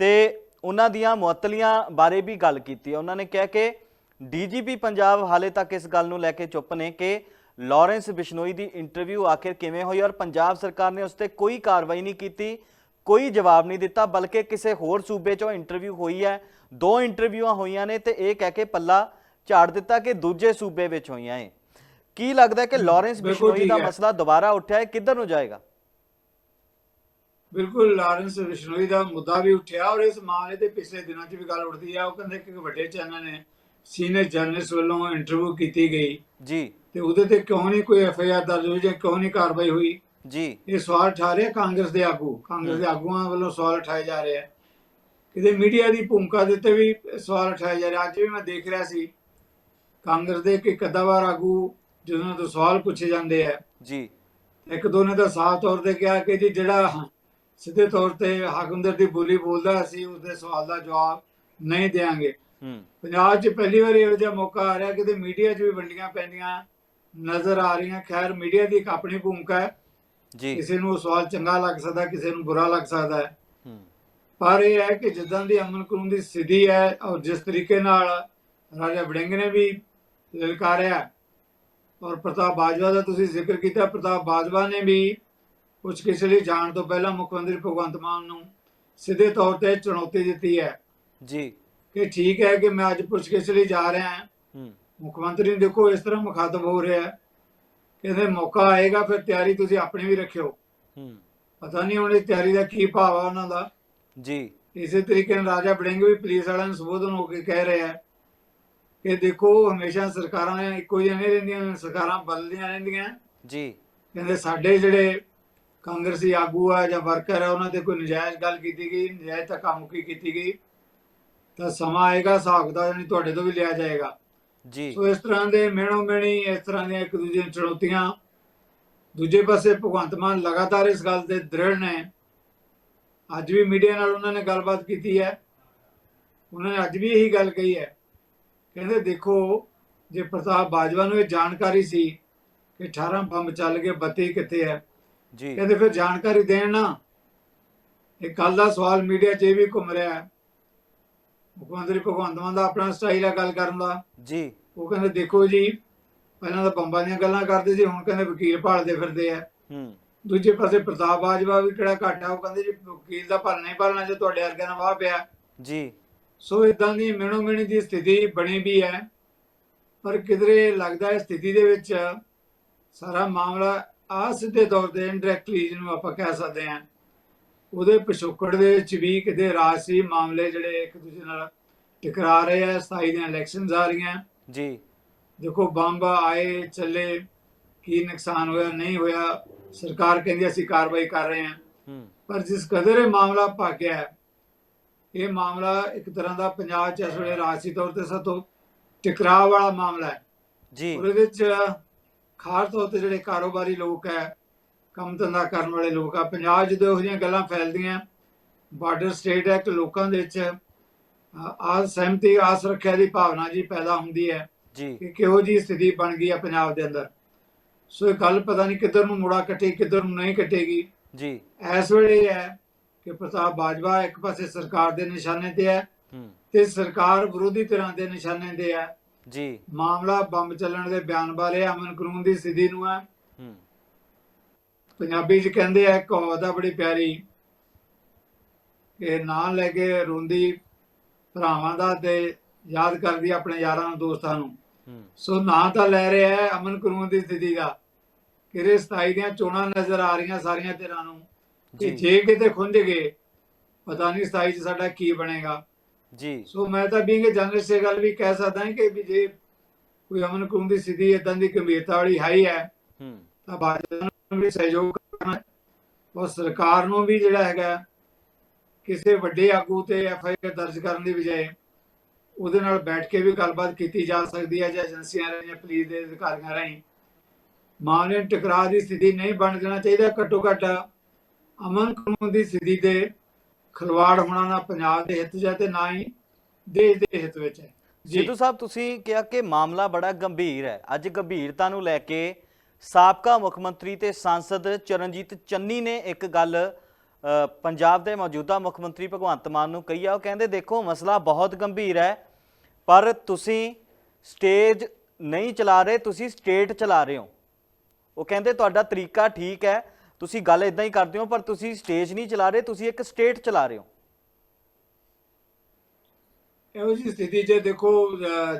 ਤੇ ਉਹਨਾਂ ਦੀਆਂ ਮੁਅੱਤਲੀਆਂ ਬਾਰੇ ਵੀ ਗੱਲ ਕੀਤੀ ਹੈ। ਉਹਨਾਂ ਨੇ ਕਿਹਾ ਕਿ ਡੀਜੀਪੀ ਪੰਜਾਬ ਹਾਲੇ ਤੱਕ ਇਸ ਗੱਲ ਨੂੰ ਲੈ ਕੇ ਚੁੱਪ ਨੇ ਕਿ ਲਾਰੈਂਸ ਬਿਸ਼ਨੋਈ ਦੀ ਇੰਟਰਵਿਊ ਆਖਿਰ ਕਿਵੇਂ ਹੋਈ ਔਰ ਪੰਜਾਬ ਸਰਕਾਰ ਨੇ ਉਸ ਤੇ ਕੋਈ ਕਾਰਵਾਈ ਨਹੀਂ ਕੀਤੀ, ਕੋਈ ਜਵਾਬ ਨਹੀਂ ਦਿੱਤਾ, ਬਲਕਿ ਕਿਸੇ ਹੋਰ ਸੂਬੇ 'ਚੋਂ ਇੰਟਰਵਿਊ ਹੋਈ ਹੈ। ਦੋ ਇੰਟਰਵਿਊਆਂ ਹੋਈਆਂ ਨੇ ਤੇ ਇਹ ਕਹਿ ਕੇ ਪੱਲਾ ਝਾੜ ਦਿੱਤਾ ਕਿ ਦੂਜੇ ਸੂਬੇ ਵਿੱਚ ਹੋਈਆਂ ਏ। ਕੀ ਲੱਗਦਾ ਹੈ ਕਿ ਲਾਰੈਂਸ ਬਿਸ਼ਨੋਈ ਦਾ ਹੈ। ਮਸਲਾ ਦੁਬਾਰਾ ਉੱਠਿਆ ਹੈ ਕਿੱਧਰ ਨੂੰ ਜਾਏਗਾ? ਬਿਲਕੁਲ ਲਾਰੈਂਸ ਬਿਸ਼ਨੋਈ ਦਾ ਮੁੱਦਾ ਵੀ ਉੱਠਿਆ ਔਰ ਇਸ ਮਾਮਲੇ ਤੇ ਪਿਛਲੇ ਦਿਨਾਂ 'ਚ ਵੀ ਗੱਲ ਉੱਠਦੀ ਆ। ਉਹ ਕਹਿੰਦੇ ਕਿ ਵੱਡੇ ਚੈਨਲ ਨੇ ਸੀਨੀਅਰ ਜਰਨਲਿਸਟ ਵੱਲੋਂ ਇੰਟਰਵਿਊ ਕੀਤੀ ਗਈ। ਜੀ। ਤੇ ਉਹਦੇ ਤੇ ਕਿਉਂ ਨਹੀਂ ਕੋਈ ਐਫ ਆਈ ਆਰ ਦਰਜ ਹੋਈ ਜਾਂ ਕਿਉਂ ਨਹੀਂ ਕਾਰਵਾਈ ਹੋਈ? ਜੀ। ਇਹ ਸਵਾਲ ਉਠਾ ਰਹੇ ਕਾਂਗਰਸ ਦੇ ਆਗੂ। ਕਾਂਗਰਸ ਦੇ ਆਗੂਆਂ ਵੱਲੋਂ ਸਵਾਲ ਉਠਾਏ ਜਾ ਰਹੇ ਆ। ਕਿਤੇ ਮੀਡੀਆ ਦੀ ਭੂਮਿਕਾ ਦੇ ਉੱਤੇ ਵੀ ਸਵਾਲ ਉਠਾਏ ਜਾ ਰਹੇ ਅੱਜ ਵੀ ਮੈਂ ਦੇਖ ਰਿਹਾ ਸੀ ਕਾਂਗਰਸ ਦੇ ਇੱਕ ਕਦਾਵਾਰ ਆਗੂ ਜਿਹਨਾਂ ਤੋਂ ਸਵਾਲ ਪੁੱਛੇ ਜਾਂਦੇ ਆ। ਜੀ। ਇੱਕ ਦੋ ਨੇ ਤਾਂ ਸਾਫ਼ ਤੌਰ ਤੇ ਕਿਹਾ ਕਿ ਜੀ ਜਿਹੜਾ ਸਿੱਧੇ ਤੌਰ ਤੇ ਹਾਕਮਦਰ ਦੀ ਬੋਲੀ ਬੋਲਦਾ ਅਸੀਂ ਉਸਦੇ ਸਵਾਲ ਦਾ ਜਵਾਬ ਨਹੀਂ ਦੇਵਾਂਗੇ ਹੂੰ। ਪੰਜਾਬ 'ਚ ਪਹਿਲੀ ਵਾਰ ਇਹੋ ਜਿਹਾ ਮੌਕਾ ਆ ਰਿਹਾ ਕਿ ਮੀਡੀਆ 'ਚ ਵੀ ਵੰਡੀਆਂ ਪੈਂਦੀਆਂ ਨਜ਼ਰ ਆ ਰਹੀਆਂ। ਖੈਰ ਮੀਡੀਆ ਦੀ ਇੱਕ ਆਪਣੀ ਭੂਮਿਕਾ ਹੈ। ਜੀ। ਕਿਸੇ ਨੂੰ ਉਹ ਸਵਾਲ ਚੰਗਾ ਲੱਗ ਸਕਦਾ ਕਿਸੇ ਨੂੰ ਬੁਰਾ ਲੱਗ ਸਕਦਾ ਹੈ। ਹੂੰ। ਪਰ ਇਹ ਹੈ ਕਿ ਜਿੱਦਾਂ ਦੀ ਅਮਨ ਕਾਨੂੰਨ ਦੀ ਸਥਿਤੀ ਹੈ ਔਰ ਜਿਸ ਤਰੀਕੇ ਨਾਲ ਰਾਜਾ ਵੜਿੰਗ ਨੇ ਵੀ ਲਲਕਾਰਿਆ ਔਰ ਪ੍ਰਤਾਪ ਬਾਜਵਾ ਦਾ ਤੁਸੀਂ ਜ਼ਿਕਰ ਕੀਤਾ ਪ੍ਰਤਾਪ ਬਾਜਵਾ ਨੇ ਵੀ ਕੁਝ ਕਿਸੇ ਲਈ ਜਾਣ ਤੋਂ ਪਹਿਲਾਂ ਮੁੱਖ ਮੰਤਰੀ ਭਗਵੰਤ ਮਾਨ ਨੂੰ ਸਿੱਧੇ ਤੌਰ ਤੇ ਚੁਣੌਤੀ ਦਿੱਤੀ ਹੈ। ਜੀ। ਕਿ ਠੀਕ ਹੈ ਕਿ ਮੈਂ ਅੱਜ ਪੁੱਛ ਗਿੱਛ ਲਈ ਜਾ ਰਿਹਾ ਹਾਂ। ਮੁੱਖ ਮੰਤਰੀ ਦੇਖੋ ਇਸ ਤਰ੍ਹਾਂ ਮੁਖਾਤਬ ਹੋ ਰਿਹਾ ਹੈ। ਕਹਿੰਦੇ ਮੌਕਾ ਆਏਗਾ ਫਿਰ ਤਿਆਰੀ ਤੁਸੀਂ ਆਪਣੀ ਵੀ ਰੱਖਿਓ। ਪਤਾ ਨਹੀਂ ਹੁਣ ਇਸ ਤਿਆਰੀ ਦਾ ਕੀ ਭਾਵ ਆ ਉਹਨਾਂ ਦਾ। ਜੀ। ਇਸੇ ਤਰੀਕੇ ਨਾਲ ਰਾਜਾ ਬੜਿੰਗ ਵੀ ਪੁਲਿਸ ਵਾਲਿਆਂ ਨੂੰ ਸੰਬੋਧਨ ਹੋ ਕੇ ਕਹਿ ਰਿਹਾ ਹੈ। ਕਿ ਦੇਖੋ ਹਮੇਸ਼ਾ ਸਰਕਾਰਾਂ ਇੱਕੋ ਜਿਹੀਆਂ ਨਹੀਂ ਰਹਿੰਦੀਆਂ ਸਰਕਾਰਾਂ ਬਦਲਦੀਆਂ ਰਹਿੰਦੀਆਂ। ਜੀ। ਕਹਿੰਦੇ ਸਾਡੇ ਜਿਹੜੇ ਕਾਂਗਰਸੀ ਆਗੂ ਆ ਜਾਂ ਵਰਕਰ ਆ ਉਹਨਾਂ ਤੇ ਕੋਈ ਨਜਾਇਜ਼ ਗੱਲ ਕੀਤੀ ਗਈ ਨਜਾਇਜ਼ ਧੱਕਾਮੁੱਕੀ ਕੀਤੀ ਗਈ। ਤਾਂ ਸਮਾਂ ਆਏਗਾ ਹਿਸਾਬ ਦਾ ਜਾਨੀ ਤੁਹਾਡੇ ਤੋਂ ਵੀ ਲਿਆ ਜਾਏਗਾ। ਜੀ। ਸੋ ਇਸ ਤਰ੍ਹਾਂ ਦੇ ਮਿਹਣੋ ਮਿਹਣੀ ਇਸ ਤਰ੍ਹਾਂ ਦੀਆਂ ਇੱਕ ਦੂਜੇ ਨੂੰ ਚੁਣੌਤੀਆਂ। ਦੂਜੇ ਪਾਸੇ ਭਗਵੰਤ ਮਾਨ ਲਗਾਤਾਰ ਇਸ ਗੱਲ ਤੇ ਦ੍ਰਿੜ ਨੇ। ਅੱਜ ਵੀ ਮੀਡੀਆ ਨਾਲ ਉਹਨਾਂ ਨੇ ਗੱਲਬਾਤ ਕੀਤੀ ਹੈ। ਉਹਨਾਂ ਨੇ ਅੱਜ ਵੀ ਇਹੀ ਗੱਲ ਕਹੀ ਹੈ। ਕਹਿੰਦੇ ਦੇਖੋ ਜੇ ਪ੍ਰਤਾਪ ਬਾਜਵਾ ਨੂੰ ਇਹ ਜਾਣਕਾਰੀ ਸੀ ਕਿ 18 ਬੰਬ ਚੱਲ ਗਏ ਬੱਤੀ ਕਿੱਥੇ ਹੈ? ਜੀ। ਕਹਿੰਦੇ ਫਿਰ ਜਾਣਕਾਰੀ ਦੇਣ ਨਾ। ਇਹ ਕੱਲ ਦਾ ਸਵਾਲ ਮੀਡੀਆ 'ਚ ਇਹ ਵੀ ਘੁੰਮ ਰਿਹਾ ਹੈ। ਮੁੱਖ ਮੰਤਰੀ ਭਗਵੰਤ ਮਾਨ ਦਾ ਆਪਣਾ ਸਟਾਈਲ ਹੈ ਗੱਲ ਕਰਨ ਦਾ। ਜੀ। ਉਹ ਕਹਿੰਦੇ ਦੇਖੋ ਜੀ ਪਹਿਲਾਂ ਤਾਂ ਬੰਬਾਂ ਦੀਆਂ ਗੱਲਾਂ ਕਰਦੇ ਸੀ ਹੁਣ ਕਹਿੰਦੇ ਵਕੀਲ ਭਾਲਦੇ ਫਿਰਦੇ ਆ ਹੂੰ। ਦੂਜੇ ਪਾਸੇ ਪ੍ਰਤਾਪ ਬਾਜਵਾ ਵੀ ਕਿਹੜਾ ਘੱਟ ਆ ਉਹ ਕਹਿੰਦੇ ਜੀ ਵਕੀਲ ਦਾ ਭਰਨਾ ਹੀ ਭਰਨਾ ਜੇ ਤੁਹਾਡੇ ਵਰਗਿਆਂ ਨਾਲ ਵਾਹ ਪਿਆ। ਜੀ। ਸੋ ਇਦਾਂ ਦੀ ਮਿਣੋ ਮਿਣੀ ਦੀ ਸਥਿਤੀ ਬਣੀ ਵੀ ਹੈ। ਪਰ ਕਿਧਰੇ ਲੱਗਦਾ ਹੈ ਸਥਿਤੀ ਦੇ ਵਿੱਚ ਸਾਰਾ ਮਾਮਲਾ ਆ ਸਿੱਧੇ ਤੌਰ ਤੇ ਇਨਡਾਇਰੈਕਟਲੀ ਜਿਹਨੂੰ ਆਪਾਂ ਕਹਿ ਸਕਦੇ ਹਾਂ। ਉਹਦੇ ਪਿਛੋਕੜ ਦੇ ਵਿੱਚ ਵੀ ਕਿਤੇ ਰਾਜਸੀ ਮਾਮਲੇ ਜਿਹੜੇ ਇੱਕ ਦੂਜੇ ਨਾਲ ਟਕਰਾ ਰਹੇ ਆ 27 ਦੀਆਂ ਇਲੈਕਸ਼ਨਸ ਆ ਰਹੀਆਂ। ਜੀ। ਦੇਖੋ ਬੰਬ ਆਏ ਚੱਲੇ ਕੀ ਨੁਕਸਾਨ ਹੋਇਆ ਨਹੀਂ ਹੋਇਆ ਸਰਕਾਰ ਕਹਿੰਦੀ ਅਸੀਂ ਕਾਰਵਾਈ ਕਰ ਰਹੇ ਹਾਂ। ਪਰ ਜਿਸ ਕਦਰ ਇਹ ਮਾਮਲਾ ਭਾਗਿਆ ਹੈ, ਇਹ ਮਾਮਲਾ ਇੱਕ ਤਰ੍ਹਾਂ ਦਾ ਪੰਜਾਬ 'ਚ ਇਸ ਵੇਲੇ ਰਾਜਸੀ ਤੌਰ ਤੇ ਸਭ ਤੋਂ ਟਕਰਾਅ ਵਾਲਾ ਮਾਮਲਾ ਹੈ। ਜੀ। ਉਹਦੇ ਵਿੱਚ ਖਾਸ ਤੌਰ ਤੇ ਜਿਹੜੇ ਕਾਰੋਬਾਰੀ ਲੋਕ ਹੈ ਕੰਮ ਧੰਦਾ ਕਰਨ ਵਾਲੇ ਲੋਕ ਆ ਪੰਜਾਬ ਜਦੋਂ ਇਹੋ ਜਿਹੀਆਂ ਗੱਲਾਂ ਫੈਲਦੀਆਂ ਬਾਰਡਰ ਸਟੇਟ ਐਕਟ ਲੋਕਾਂ ਦੇ ਵਿੱਚ ਆ ਸਹਿਮਤੀ ਆਸ ਰੱਖਿਆ ਦੀ ਭਾਵਨਾ ਜੀ ਪੈਦਾ ਹੁੰਦੀ ਹੈ ਜੀ। ਕਿ ਕਿਹੋ ਜੀ ਸਥਿਤੀ ਬਣ ਗਈ ਹੈ ਪੰਜਾਬ ਦੇ ਅੰਦਰ। ਸੋ ਇਹ ਗੱਲ ਪਤਾ ਨਹੀਂ ਕਿੱਧਰ ਨੂੰ ਮੁੜਾ ਕੱਟੇ ਕਿੱਧਰ ਨੂੰ ਨਹੀਂ ਕੱਟੇਗੀ। ਜੀ। ਇਸ ਵੇਲੇ ਹੈ ਕਿ ਪ੍ਰਤਾਪ ਬਾਜਵਾ ਇੱਕ ਪਾਸੇ ਸਰਕਾਰ ਦੇ ਨਿਸ਼ਾਨੇ ਤੇ ਹੈ ਤੇ ਸਰਕਾਰ ਵਿਰੋਧੀ ਤਰ੍ਹਾਂ ਦੇ ਨਿਸ਼ਾਨੇ ਤੇ ਹੈ। ਜੀ। ਮਾਮਲਾ ਬੰਬ ਚੱਲਣ ਦੇ ਬਿਆਨ ਬਾਰੇ ਅਮਨ ਕਾਨੂੰਨ ਦੀ ਸਥਿਤੀ ਨੂੰ ਹੈ। ਪੰਜਾਬੀ 'ਚ ਕਹਿੰਦੇ ਆ ਕਹਾਵਤ ਆ ਬੜੀ ਪਿਆਰੀ ਕਿ ਨਾਂ ਲੈ ਕੇ ਰੋਂਦੀ ਭਰਾਵਾਂ ਦਾ ਤੇ ਯਾਦ ਕਰਦੀ ਆਪਣੇ ਯਾਰਾਂ ਨੂੰ ਦੋਸਤਾਂ ਨੂੰ। ਸੋ ਨਾਂ ਤਾਂ ਲੈ ਰਿਹਾ ਹੈ ਅਮਨ ਕਾਨੂੰਨ ਦੀ ਸਥਿਤੀ ਦਾ। ਕਿਰੇ 27 ਦੀਆਂ ਚੋਣਾਂ ਨਜ਼ਰ ਆ ਰਹੀਆਂ ਸਾਰੀਆਂ ਧਿਰਾਂ ਨੂੰ। ਜੀ ਜੇ। ਕਿਤੇ ਖੁੰਝ ਗਏ ਪਤਾ ਨਹੀਂ 27 ਚ ਸਾਡਾ ਕੀ ਬਣੇਗਾ। ਜੀ। ਸੋ ਮੈਂ ਤਾਂ ਬੀਂਗ ਜਰਨਲਿਸਟ ਇਹ ਗੱਲ ਵੀ ਕਹਿ ਸਕਦਾ ਹਾਂ ਕਿ ਵੀ ਜੇ ਕੋਈ ਅਮਨ ਕਾਨੂੰਨ ਦੀ ਸਥਿਤੀ ਇਦਾਂ ਦੀ ਗੰਭੀਰਤਾ ਵਾਲੀ ਹਾਈ ਹੈ ਹੂੰ। ਤਾਂ ਭਾਜਪਾ ਨੂੰ ਵੀ ਸਹਿਯੋਗ ਕਰਨਾ ਹੈ। ਔਰ ਸਰਕਾਰ ਨੂੰ ਵੀ ਜਿਹੜਾ ਹੈਗਾ ਕਿਸੇ ਵੱਡੇ ਆਗੂ ਤੇ ਐਫ ਆਈ ਆਰ ਦਰਜ ਕਰਨ ਦੀ ਬਜਾਏ ਉਹਦੇ ਨਾਲ ਬੈਠ ਕੇ ਵੀ ਗੱਲਬਾਤ ਕੀਤੀ ਜਾ ਸਕਦੀ ਹੈ ਜਾਂ ਏਜੰਸੀਆਂ ਰਾਹੀਂ ਜਾਂ ਪੁਲਿਸ ਦੇ ਅਧਿਕਾਰੀਆਂ ਰਾਹੀਂ। ਮਾਮਲੇ ਟਕਰਾਅ ਦੀ ਸਥਿਤੀ ਨਹੀਂ ਬਣ ਜਾਣਾ ਚਾਹੀਦਾ ਘੱਟੋ ਘੱਟ ਅਮਨ ਕਾਨੂੰਨ ਦੀ ਸਥਿਤੀ ਦੇ ਖਲਵਾੜ ਹੋਣਾ ਨਾ ਪੰਜਾਬ ਦੇ ਹਿੱਤ 'ਚ ਹੈ ਤੇ ਨਾ ਹੀ ਦੇਸ਼ ਦੇ ਹਿੱਤ ਵਿੱਚ ਹੈ। ਸਿੱਧੂ ਸਾਹਿਬ, ਤੁਸੀਂ ਕਿਹਾ ਕਿ ਮਾਮਲਾ ਬੜਾ ਗੰਭੀਰ ਹੈ। ਅੱਜ ਗੰਭੀਰਤਾ ਨੂੰ ਲੈ ਕੇ ਸਾਬਕਾ ਮੁੱਖ ਮੰਤਰੀ ਤੇ ਸਾਂਸਦ ਚਰਨਜੀਤ ਚੰਨੀ ਨੇ ਇੱਕ ਗੱਲ ਪੰਜਾਬ ਦੇ ਮੌਜੂਦਾ ਮੁੱਖ ਮੰਤਰੀ ਭਗਵੰਤ ਮਾਨ ਨੂੰ ਕਹੀ ਆ। ਉਹ ਕਹਿੰਦੇ, ਦੇਖੋ, ਮਸਲਾ ਬਹੁਤ ਗੰਭੀਰ ਹੈ, ਪਰ ਤੁਸੀਂ ਸਟੇਜ ਨਹੀਂ ਚਲਾ ਰਹੇ, ਤੁਸੀਂ ਸਟੇਟ ਚਲਾ ਰਹੇ ਹੋ। ਉਹ ਕਹਿੰਦੇ, ਤੁਹਾਡਾ ਤਰੀਕਾ ਠੀਕ ਹੈ ਤੁਸੀਂ ਗੱਲ ਇਦਾਂ ਹੀ ਕਰਦੇ ਹੋ ਪਰ ਤੁਸੀਂ ਸਟੇਜ ਨਹੀਂ ਚਲਾ ਰਹੇ ਤੁਸੀਂ ਇੱਕ ਸਟੇਟ ਚਲਾ ਰਹੇ ਹੋ। ਇਹੋ ਜਿਹੀ ਸਥਿਤੀ 'ਚ ਦੇਖੋ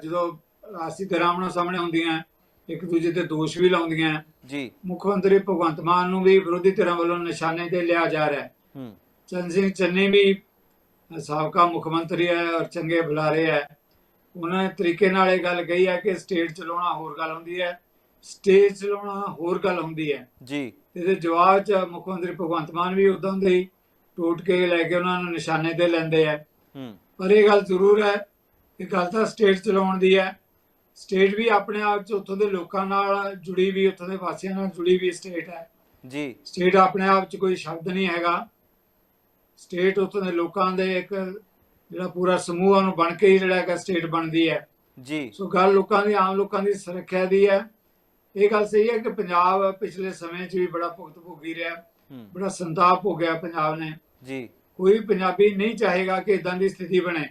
ਜਦੋਂ ਰਾਸੀ ਧਰਾਵਣਾ ਸਾਹਮਣੇ ਹੁੰਦੀਆਂ ਇੱਕ ਦੂਜੇ ਤੇ ਦੋਸ਼ ਵੀ ਲਾਉਂਦੀਆਂ। ਜੀ। ਮੁੱਖ ਮੰਤਰੀ ਭਗਵੰਤ ਮਾਨ ਨੂੰ ਵੀ ਵਿਰੋਧੀ ਧਿਰਾਂ ਵੱਲੋਂ ਨਿਸ਼ਾਨੇ ਤੇ ਲਿਆ ਜਾ ਰਿਹਾ ਹੈ। ਹੂੰ। ਚੰਦ ਸਿੰਘ ਚੰਨੀ ਵੀ ਸਾਬਕਾ ਮੁੱਖ ਮੰਤਰੀ ਹੈ ਔਰ ਚੰਗੇ ਬੁਲਾਰੇ ਹੈ। ਉਹਨਾਂ ਨੇ ਤਰੀਕੇ ਨਾਲ ਇਹ ਗੱਲ ਕਹੀ ਹੈ ਕਿ ਸਟੇਟ ਚਲਾਉਣਾ ਹੋਰ ਗੱਲ ਹੁੰਦੀ ਹੈ। ਸਟੇਜ ਚਲਾਉਣਾ ਹੋਰ ਗੱਲ ਹੁੰਦੀ ਹੈ। ਜੀ। ਇਹਦੇ ਜਵਾਬ 'ਚ ਮੁੱਖ ਮੰਤਰੀ ਭਗਵੰਤ ਮਾਨ ਵੀ ਉਦੋਂ ਦੇ ਹੀ ਟੋਟ ਕੇ ਲੈ ਕੇ ਉਹਨਾਂ ਨੂੰ ਨਿਸ਼ਾਨੇ ਤੇ ਲੈਂਦੇ ਆ। ਪਰ ਇਹ ਗੱਲ ਜ਼ਰੂਰ ਹੈ ਕਿ ਗੱਲ ਤਾਂ ਸਟੇਟ ਚਲਾਉਣ ਦੀ ਹੈ। ਸਟੇਟ ਵੀ ਆਪਣੇ ਆਪ ਚ ਉੱਥੋਂ ਦੇ ਲੋਕਾਂ ਨਾਲ ਜੁੜੀ ਵੀ ਉੱਥੋਂ ਦੇ ਵਾਸੀਆਂ ਨਾਲ ਜੁੜੀ ਵੀ ਸਟੇਟ ਹੈ। ਜੀ। ਸਟੇਟ ਆਪਣੇ ਆਪ ਚ ਕੋਈ ਸ਼ਬਦ ਨਹੀਂ ਹੈਗਾ। ਸਟੇਟ ਉੱਥੋਂ ਦੇ ਲੋਕਾਂ ਦੇ ਇੱਕ ਜਿਹੜਾ ਪੂਰਾ ਸਮੂਹ ਉਹਨੂੰ ਬਣ ਕੇ ਹੀ ਜਿਹੜਾ ਹੈਗਾ ਸਟੇਟ ਬਣਦੀ ਹੈ। ਜੀ। ਸੋ ਗੱਲ ਲੋਕਾਂ ਦੀ ਆਮ ਲੋਕਾਂ ਦੀ ਸੁਰੱਖਿਆ ਦੀ ਹੈ। ਇਹ ਗੱਲ ਸਹੀ ਹੈ ਕਿ ਪੰਜਾਬ ਪਿਛਲੇ ਸਮੇਂ 'ਚ ਵੀ ਬੜਾ ਭੁਗਤ ਭੋਗੀ ਰਿਹਾ। ਬੜਾ ਸੰਤਾਪ ਹੋ ਗਿਆ ਪੰਜਾਬ ਨੇ। ਜੀ। ਕੋਈ ਪੰਜਾਬੀ ਨਹੀਂ ਚਾਹੇਗਾ ਕਿ ਇਦਾਂ ਦੀ ਸਥਿਤੀ ਬਣੇ।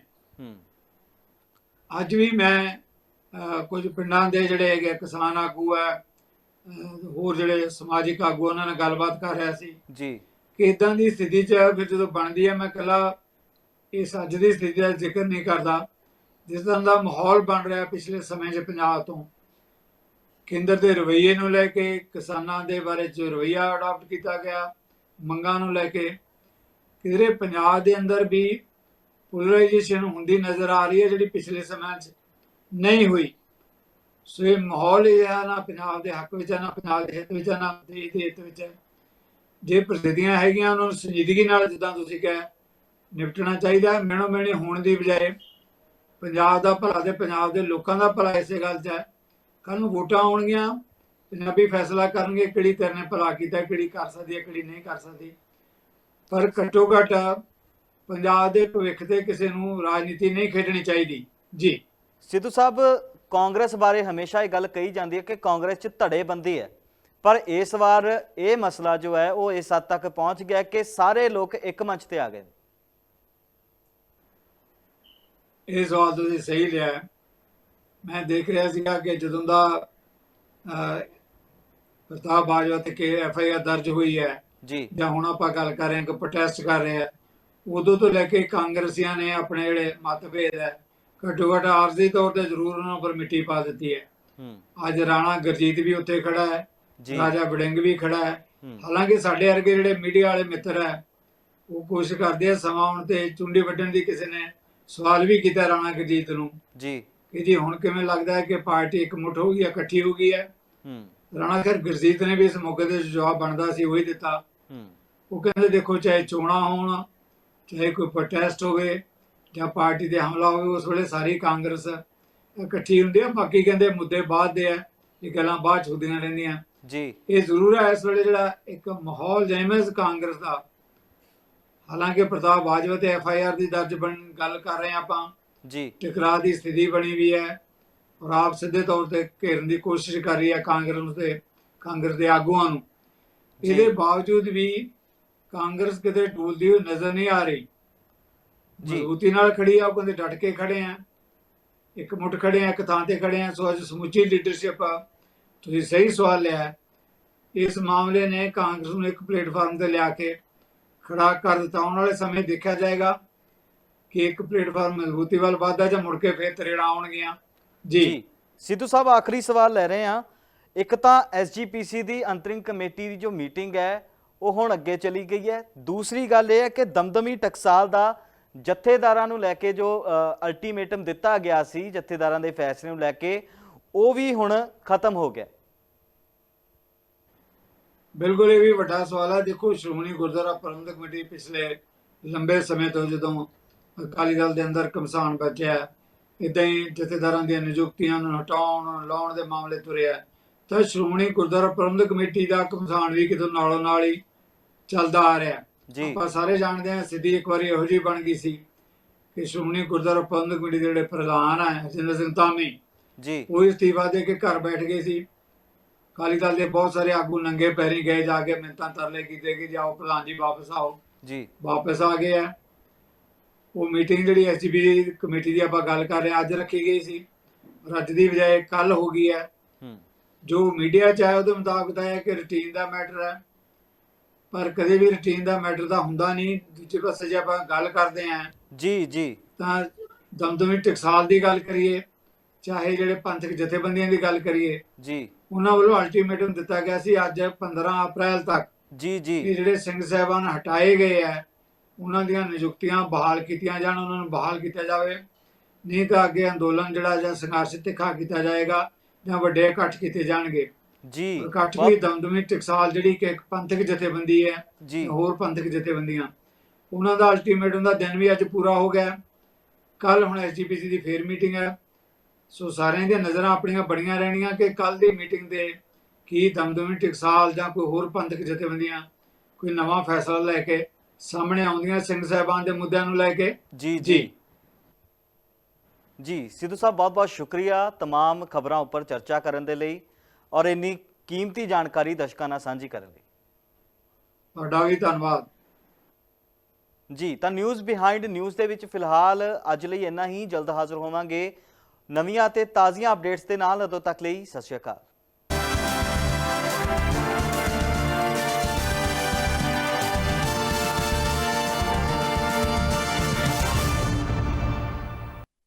ਅੱਜ ਵੀ ਮੈਂ ਕੁਝ ਪਿੰਡਾਂ ਦੇ ਜਿਹੜੇ ਹੈਗੇ ਕਿਸਾਨ ਆਗੂ ਹੈ ਹੋਰ ਜਿਹੜੇ ਸਮਾਜਿਕ ਆਗੂ ਉਹਨਾਂ ਨਾਲ ਗੱਲਬਾਤ ਕਰ ਰਿਹਾ ਸੀ। ਜੀ। ਕਿ ਇਦਾਂ ਦੀ ਸਥਿਤੀ 'ਚ ਫਿਰ ਜਦੋਂ ਬਣਦੀ ਹੈ ਮੈਂ ਇਕੱਲਾ ਇਸ ਅੱਜ ਦੀ ਸਥਿਤੀ ਦਾ ਜ਼ਿਕਰ ਨਹੀਂ ਕਰਦਾ। ਜਿਸ ਤਰ੍ਹਾਂ ਦਾ ਮਾਹੌਲ ਬਣ ਰਿਹਾ ਪਿਛਲੇ ਸਮੇਂ 'ਚ ਪੰਜਾਬ ਤੋਂ ਕੇਂਦਰ ਦੇ ਰਵੱਈਏ ਨੂੰ ਲੈ ਕੇ, ਕਿਸਾਨਾਂ ਦੇ ਬਾਰੇ 'ਚ ਰਵੱਈਆ ਅਡਾਪਟ ਕੀਤਾ ਗਿਆ, ਮੰਗਾਂ ਨੂੰ ਲੈ ਕੇ। ਕਿਧਰੇ ਪੰਜਾਬ ਦੇ ਅੰਦਰ ਵੀ ਪੋਲਰਾਈਜੇਸ਼ਨ ਹੁੰਦੀ ਨਜ਼ਰ ਆ ਰਹੀ ਹੈ, ਜਿਹੜੀ ਪਿਛਲੇ ਸਮਿਆਂ 'ਚ ਨਹੀਂ ਹੋਈ। ਸੋ ਇਹ ਮਾਹੌਲ ਇਹ ਹੈ ਨਾ ਪੰਜਾਬ ਦੇ ਹੱਕ ਵਿੱਚ ਹੈ ਨਾ ਪੰਜਾਬ ਦੇ ਹਿੱਤ ਵਿੱਚ ਹੈ ਨਾ ਦੇਸ਼ ਦੇ ਹਿੱਤ ਵਿੱਚ ਹੈ ਜੇ ਪ੍ਰਸਿੱਧੀਆਂ ਹੈਗੀਆਂ, ਉਹਨਾਂ ਨੂੰ ਸੰਜੀਦਗੀ ਨਾਲ ਜਿੱਦਾਂ ਤੁਸੀਂ ਕਹੇ, ਨਿਪਟਣਾ ਚਾਹੀਦਾ ਹੈ ਮੈਣੋ ਮੈਣੇ ਹੋਣ ਦੀ ਬਜਾਏ। ਪੰਜਾਬ ਦਾ ਭਲਾ ਤੇ ਪੰਜਾਬ ਦੇ ਲੋਕਾਂ ਦਾ ਭਲਾ ਇਸੇ ਗੱਲ 'ਚ ਹੈ। ਕੱਲ ਨੂੰ ਵੋਟਾਂ ਆਉਣਗੀਆਂ ਪੰਜਾਬੀ ਫੈਸਲਾ ਕਰਨਗੇ ਕਿਹੜੀ ਤੇਰੇ ਨੇ ਭਲਾ ਕੀਤਾ ਕਿਹੜੀ ਕਰ ਸਕਦੀ ਹੈ ਕਿਹੜੀ ਨਹੀਂ ਕਰ ਸਕਦੀ। ਪਰ ਘੱਟੋ ਘੱਟ ਪੰਜਾਬ ਦੇ ਭਵਿੱਖ ਤੇ ਕਿਸੇ ਨੂੰ ਰਾਜਨੀਤੀ ਨਹੀਂ ਖੇਡਣੀ ਚਾਹੀਦੀ। ਜੀ। ਸਿੱਧੂ ਸਾਹਿਬ ਕਾਂਗਰਸ ਬਾਰੇ ਹਮੇਸ਼ਾ ਇਹ ਗੱਲ ਕਹੀ ਜਾਂਦੀ ਹੈ ਕਿ ਕਾਂਗਰਸ 'ਚ ਧੜੇਬੰਦੀ ਹੈ। ਪਰ ਇਸ ਵਾਰ ਇਹ ਮਸਲਾ ਜੋ ਹੈ ਉਹ ਇਸ ਹੱਦ ਤੱਕ ਪਹੁੰਚ ਗਿਆ ਕਿ ਸਾਰੇ ਲੋਕ ਇੱਕ ਮੰਚ ਤੇ ਆ ਗਏ ਇਹ ਸਵਾਲ ਤੁਸੀਂ ਸਹੀ ਲਿਆ। ਮੈਂ ਦੇਖ ਰਿਹਾ ਸੀਗਾ ਕਿ ਜਦੋਂ ਦਾ ਪ੍ਰਤਾਪ ਬਾਜਵਾ ਤੇ ਕੇ ਐਫ ਆਈ ਆਰ ਦਰਜ ਹੋਈ ਹੈ ਜੀ। ਜਾਂ ਹੁਣ ਆਪਾਂ ਗੱਲ ਕਰ ਰਹੇ ਹਾਂ ਕਿ ਪ੍ਰੋਟੈਸਟ ਕਰ ਰਹੇ ਆ ਉਦੋਂ ਤੋਂ ਲੈ ਕੇ ਕਾਂਗਰਸੀਆਂ ਨੇ ਆਪਣੇ ਜਿਹੜੇ ਮਤਭੇਦ ਹੈ ਘੱਟੋ ਘੱਟ ਆਰਜ਼ੀ ਤੌਰ ਤੇ ਜ਼ਰੂਰ ਉਹਨਾਂ ਉੱਪਰ ਮਿੱਟੀ ਪਾ ਦਿੱਤੀ ਹੈ। ਹੂੰ। ਅੱਜ ਰਾਣਾ ਗੁਰਜੀਤ ਵੀ ਉੱਥੇ ਖੜਾ ਹੈ ਜੀ। ਰਾਜਾ ਵੜਿੰਗ ਵੀ ਖੜਾ ਹੈ। ਹਾਲਾਂਕਿ ਸਾਡੇ ਵਰਗੇ ਜਿਹੜੇ ਮੀਡੀਆ ਵਾਲੇ ਮਿੱਤਰ ਹੈ ਉਹ ਕੋਸ਼ਿਸ਼ ਕਰਦੇ ਆ ਸਮਾਂ ਆਉਣ ਤੇ ਚੁੰਡੀ ਵੱਢਣ ਦੀ ਕਿਸੇ ਨੇ ਸਵਾਲ ਵੀ ਕੀਤਾ ਰਾਣਾ ਗੁਰਜੀਤ ਨੂੰ। ਜੀ। ਕਿ ਜੀ ਹੁਣ ਕਿਵੇਂ ਲੱਗਦਾ ਹੈ ਕਿ ਪਾਰਟੀ ਇਕਮੁੱਠ ਹੋ ਗਈ ਹੈ ਇਕੱਠੀ ਹੋ ਗਈ ਹੈ? ਹੂੰ। ਰਾਣਾ ਖੈਰ ਗੁਰਜੀਤ ਨੇ ਵੀ ਇਸ ਮੌਕੇ ਤੇ ਜਵਾਬ ਬਣਦਾ ਸੀ ਉਹੀ ਦਿੱਤਾ। ਹੂੰ। ਉਹ ਕਹਿੰਦੇ ਦੇਖੋ ਚਾਹੇ ਚੋਣਾਂ ਹੋਣ ਚਾਹੇ ਕੋਈ ਪ੍ਰੋਟੈਸਟ ਹੋਵੇ ਜਾਂ ਪਾਰਟੀ ਤੇ ਹਮਲਾ ਹੋਵੇ ਉਸ ਵੇਲੇ ਸਾਰੀ ਕਾਂਗਰਸ ਇਕੱਠੀ ਹੁੰਦੀ ਹੈ। ਬਾਕੀ ਕਹਿੰਦੇ ਮੁੱਦੇ ਬਾਅਦ ਦੇ ਆ ਇਹ ਗੱਲਾਂ ਬਾਅਦ ਚ ਹੁੰਦੀਆਂ ਰਹਿੰਦੀਆਂ। ਜੀ। ਇਹ ਜ਼ਰੂਰ ਹੈ ਇਸ ਵੇਲੇ ਜਿਹੜਾ ਇੱਕ ਮਾਹੌਲ ਜੈਮਸ ਕਾਂਗਰਸ ਦਾ। ਹਾਲਾਂਕਿ ਪ੍ਰਤਾਪ ਬਾਜਵਾ ਤੇ ਐਫ ਆਈ ਆਰ ਦੀ ਦਰਜ ਬਣ ਗੱਲ ਕਰ ਰਹੇ ਆਪਾਂ। ਜੀ। ਟਕਰਾਅ ਦੀ ਸਥਿਤੀ ਬਣੀ ਵੀ ਹੈ ਔਰ ਆਪ ਸਿੱਧੇ ਤੌਰ ਤੇ ਘੇਰਨ ਦੀ ਕੋਸ਼ਿਸ਼ ਕਰ ਰਹੀ ਹੈ ਕਾਂਗਰਸ ਨੂੰ ਤੇ ਕਾਂਗਰਸ ਦੇ ਆਗੂਆਂ ਨੂੰ। ਇਹਦੇ ਬਾਵਜੂਦ ਵੀ ਕਾਂਗਰਸ ਕਿਤੇ ਟੂਲਦੀ ਹੋਈ ਨਜ਼ਰ ਨਹੀਂ ਆ ਰਹੀ। ਜੀ। ਮਜ਼ਬੂਤੀ ਨਾਲ ਖੜੀ ਆ ਉਹ ਕਹਿੰਦੇ ਡਟ ਕੇ ਖੜੇ ਆ। ਇੱਕ ਮੁੱਠ ਖੜੇ ਆ ਇੱਕ ਥਾਂ ਤੇ ਖੜੇ ਆ। ਸੋ ਅੱਜ ਸਮੁੱਚੀ ਲੀਡਰਸ਼ਿਪ ਤੁਸੀਂ ਸਹੀ ਸਵਾਲ ਲਿਆ। ਇਸ ਮਾਮਲੇ ਨੇ ਕਾਂਗਰਸ ਨੂੰ ਇੱਕ ਪਲੇਟਫਾਰਮ ਤੇ ਲਿਆ ਕੇ ਖੜਾ ਕਰ ਦਿੱਤਾ। ਆਉਣ ਵਾਲੇ ਸਮੇਂ ਦੇਖਿਆ ਜਾਏਗਾ। ਕਿ ਇੱਕ ਪਲੇਟਫਾਰਮ ਮਜ਼ਬੂਤੀ ਵੱਲ ਵੱਧਦਾ ਜਾਂ ਮੁੜ ਕੇ ਫੇਰ ਤਰੇੜਾਂ ਆਉਣਗੀਆਂ? ਜੀ। ਜੀ। ਸਿੱਧੂ ਸਾਹਿਬ ਆਖਰੀ ਸਵਾਲ ਲੈ ਰਹੇ ਹਾਂ। ਇੱਕ ਤਾਂ ਐਸਜੀਪੀਸੀ ਦੀ ਅੰਤਰਿਮ ਕਮੇਟੀ ਦੀ ਜੋ ਮੀਟਿੰਗ ਹੈ ਉਹ ਹੁਣ ਅੱਗੇ ਚਲੀ ਗਈ ਹੈ। ਦੂਸਰੀ ਗੱਲ ਇਹ ਹੈ ਕਿ ਦਮਦਮੀ ਟਕਸਾਲ ਦਾ ਜਥੇਦਾਰਾਂ ਨੂੰ ਲੈ ਕੇ ਜੋ ਅਲਟੀਮੇਟਮ ਦਿੱਤਾ ਗਿਆ ਸੀ ਜਥੇਦਾਰਾਂ ਦੇ ਫੈਸਲੇ ਨੂੰ ਲੈ ਕੇ ਉਹ ਵੀ ਹੁਣ ਖਤਮ ਹੋ ਗਿਆ। ਬਿਲਕੁਲ ਇਹ ਵੀ ਵੱਡਾ ਸਵਾਲ ਹੈ ਦੇਖੋ ਸ਼੍ਰੋਮਣੀ ਗੁਰਦੁਆਰਾ ਪ੍ਰਬੰਧਕ ਕਮੇਟੀ ਪਿਛਲੇ ਲੰਬੇ ਸਮੇਂ ਤੋਂ ਜਦੋਂ ਅਕਾਲੀ ਦਲ ਦੇ ਅੰਦਰ ਕਮਸਾਨ ਬਚਿਆ ਇਦਾਂ ਹੀ ਜਥੇਦਾਰਾਂ ਦੀਆਂ ਨਿਯੁਕਤੀਆਂ ਨੂੰ ਹਟਾਉਣ ਲਾਉਣ ਦੇ ਮਾਮਲੇ ਤੁਰਿਆ ਤਾਂ ਸ਼੍ਰੋਮਣੀ ਗੁਰਦੁਆਰਾ ਪ੍ਰਬੰਧਕ ਕਮੇਟੀ ਦਾ ਕਮਸਾਨ ਵੀ ਕਿਤੇ ਨਾਲੋਂ ਨਾਲ ਹੀ ਚੱਲਦਾ ਆ ਰਿਹਾ ਜੀ। ਆਪਾਂ ਸਾਰੇ ਜਾਣਦੇ ਹਾਂ ਸਿੱਧੀ ਇੱਕ ਵਾਰੀ ਇਹੋ ਜਿਹੀ ਬਣ ਗਈ ਸੀ ਕਿ ਸ਼੍ਰੋਮਣੀ ਗੁਰਦੁਆਰਾ ਪ੍ਰਬੰਧਕ ਕਮੇਟੀ ਦੇ ਜਿਹੜੇ ਪ੍ਰਧਾਨ ਹੈ ਹਰਜਿੰਦਰ ਸਿੰਘ ਧਾਮੀ ਜੀ। ਉਹ ਇਸਤੀਫਾ ਦੇ ਕੇ ਘਰ ਬੈਠ ਗਏ ਸੀ। ਅਕਾਲੀ ਦਲ ਦੇ ਬਹੁਤ ਸਾਰੇ ਆਗੂ ਨੰਗੇ ਪੈਰੀ ਗਏ ਜਾ ਕੇ ਮਿੰਤਾਂ ਤਰਲੇ ਕੀਤੇ ਕਿ ਜਾਓ ਪ੍ਰਧਾਨ ਜੀ ਵਾਪਸ ਆਓ। ਜੀ। ਵਾਪਸ ਆ ਗਏ ਆ ਉਹ ਮੀਟਿੰਗ ਜਿਹੜੀ ਐਸਜੀਪੀ ਕਮੇਟੀ ਦੀ ਆਪਾਂ ਗੱਲ ਕਰ ਰਹੇ ਅੱਜ ਰੱਖੀ ਗਈ ਸੀ। ਔਰ ਅੱਜ ਦੀ ਬਜਾਏ ਕੱਲ ਹੋ ਗਈ ਹੈ। ਜੋ ਮੀਡੀਆ ਚ ਆਇਆ ਉਹਦੇ ਮੁਤਾਬਕ ਤਾਂ ਹੈ ਕਿ ਰੁਟੀਨ ਦਾ ਮੈਟਰ ਹੈ। ਪਰ ਕਦੇ ਵੀ ਰੁਟੀਨ ਦਾ ਮੈਟਰ ਤਾਂ ਹੁੰਦਾ ਨਹੀਂ। ਦੂਜੇ ਪਾਸੇ ਜੇ ਆਪਾਂ ਗੱਲ ਕਰਦੇ ਆਂ ਜੀ ਜੀ। ਤਾਂ ਦਮਦਮੀ ਟਕਸਾਲ ਦੀ ਗੱਲ ਕਰੀਏ ਚਾਹੇ ਜਿਹੜੇ ਪੰਥਕ ਜਥੇਬੰਦੀਆਂ ਦੀ ਗੱਲ ਕਰੀਏ ਜੀ। ਉਹਨਾਂ ਵੱਲੋਂ ਅਲਟੀਮੇਟਮ ਦਿੱਤਾ ਗਿਆ ਸੀ ਅੱਜ 15 ਅਪ੍ਰੈਲ ਤੱਕ ਜੀ ਜੀ। ਜਿਹੜੇ ਸਿੰਘ ਸਾਹਿਬਾਨ ਹਟਾਏ ਗਏ ਆ ਉਹਨਾਂ ਦੀਆਂ ਨਿਯੁਕਤੀਆਂ ਬਹਾਲ ਕੀਤੀਆਂ ਜਾਣ ਉਹਨਾਂ ਨੂੰ ਬਹਾਲ ਕੀਤਾ ਜਾਵੇ। ਨਹੀਂ ਤਾਂ ਅੱਗੇ ਅੰਦੋਲਨ ਜਿਹੜਾ ਜਾਂ ਸੰਘਰਸ਼ ਤਿੱਖਾ ਕੀਤਾ ਜਾਏਗਾ ਜਾਂ ਵੱਡੇ ਇਕੱਠ ਕੀਤੇ ਜਾਣਗੇ। ਜੀ ਇਕੱਠ ਵੀ ਦਮਦਮੀ ਟਕਸਾਲ ਜਿਹੜੀ ਕਿ ਇੱਕ ਪੰਥਕ ਜਥੇਬੰਦੀ ਹੈ ਜੀ। ਹੋਰ ਪੰਥਕ ਜਥੇਬੰਦੀਆਂ। ਉਹਨਾਂ ਦਾ ਅਲਟੀਮੇਟਮ ਦਾ ਦਿਨ ਵੀ ਅੱਜ ਪੂਰਾ ਹੋ ਗਿਆ। ਕੱਲ ਹੁਣ ਐਸਜੀਪੀਸੀ ਦੀ ਫੇਰ ਮੀਟਿੰਗ ਹੈ। ਸੋ ਸਾਰਿਆਂ ਦੀਆਂ ਨਜ਼ਰਾਂ ਆਪਣੀਆਂ ਬੜੀਆਂ ਰਹਿਣੀਆਂ ਕਿ ਕੱਲ ਦੀ ਮੀਟਿੰਗ ਦੇ ਕੀ ਦਮਦਮੀ ਟਕਸਾਲ ਜਾਂ ਕੋਈ ਹੋਰ ਪੰਥਕ ਜਥੇਬੰਦੀਆਂ ਕੋਈ ਨਵਾਂ ਫੈਸਲਾ ਲੈ ਕੇ ਸਾਹਮਣੇ ਆਉਂਦੀਆਂ ਸਿੰਘ ਸਾਹਿਬਾਨ ਦੇ ਮੁੱਦਿਆਂ ਨੂੰ ਲੈ ਕੇ ਜੀ ਜੀ। ਜੀ ਜੀ ਸਿੱਧੂ ਸਾਹਿਬ ਬਹੁਤ ਬਹੁਤ ਸ਼ੁਕਰੀਆ तमाम ਖਬਰਾਂ ਉੱਪਰ ਚਰਚਾ ਕਰਨ ਦੇ ਲਈ ਔਰ ਇੰਨੀ ਕੀਮਤੀ ਜਾਣਕਾਰੀ ਦਰਸ਼ਕਾਂ ਨਾਲ ਸਾਂਝੀ ਕਰਨ ਲਈ ਤੁਹਾਡਾ ਵੀ ਧੰਨਵਾਦ ਜੀ ਤਾਂ ਨਿਊਜ਼ ਬਿਹਾਈਂਡ ਨਿਊਜ਼ ਦੇ ਵਿੱਚ ਫਿਲਹਾਲ ਅੱਜ ਲਈ ਇੰਨਾ ਹੀ ਜਲਦ ਹਾਜ਼ਰ ਹੋਵਾਂਗੇ ਨਵੀਆਂ ਅਤੇ ਤਾਜ਼ੀਆਂ ਅਪਡੇਟਸ ਦੇ ਨਾਲ ਉਦੋਂ ਤੱਕ ਲਈ ਸਤਿ ਸ਼੍ਰੀ ਅਕਾਲ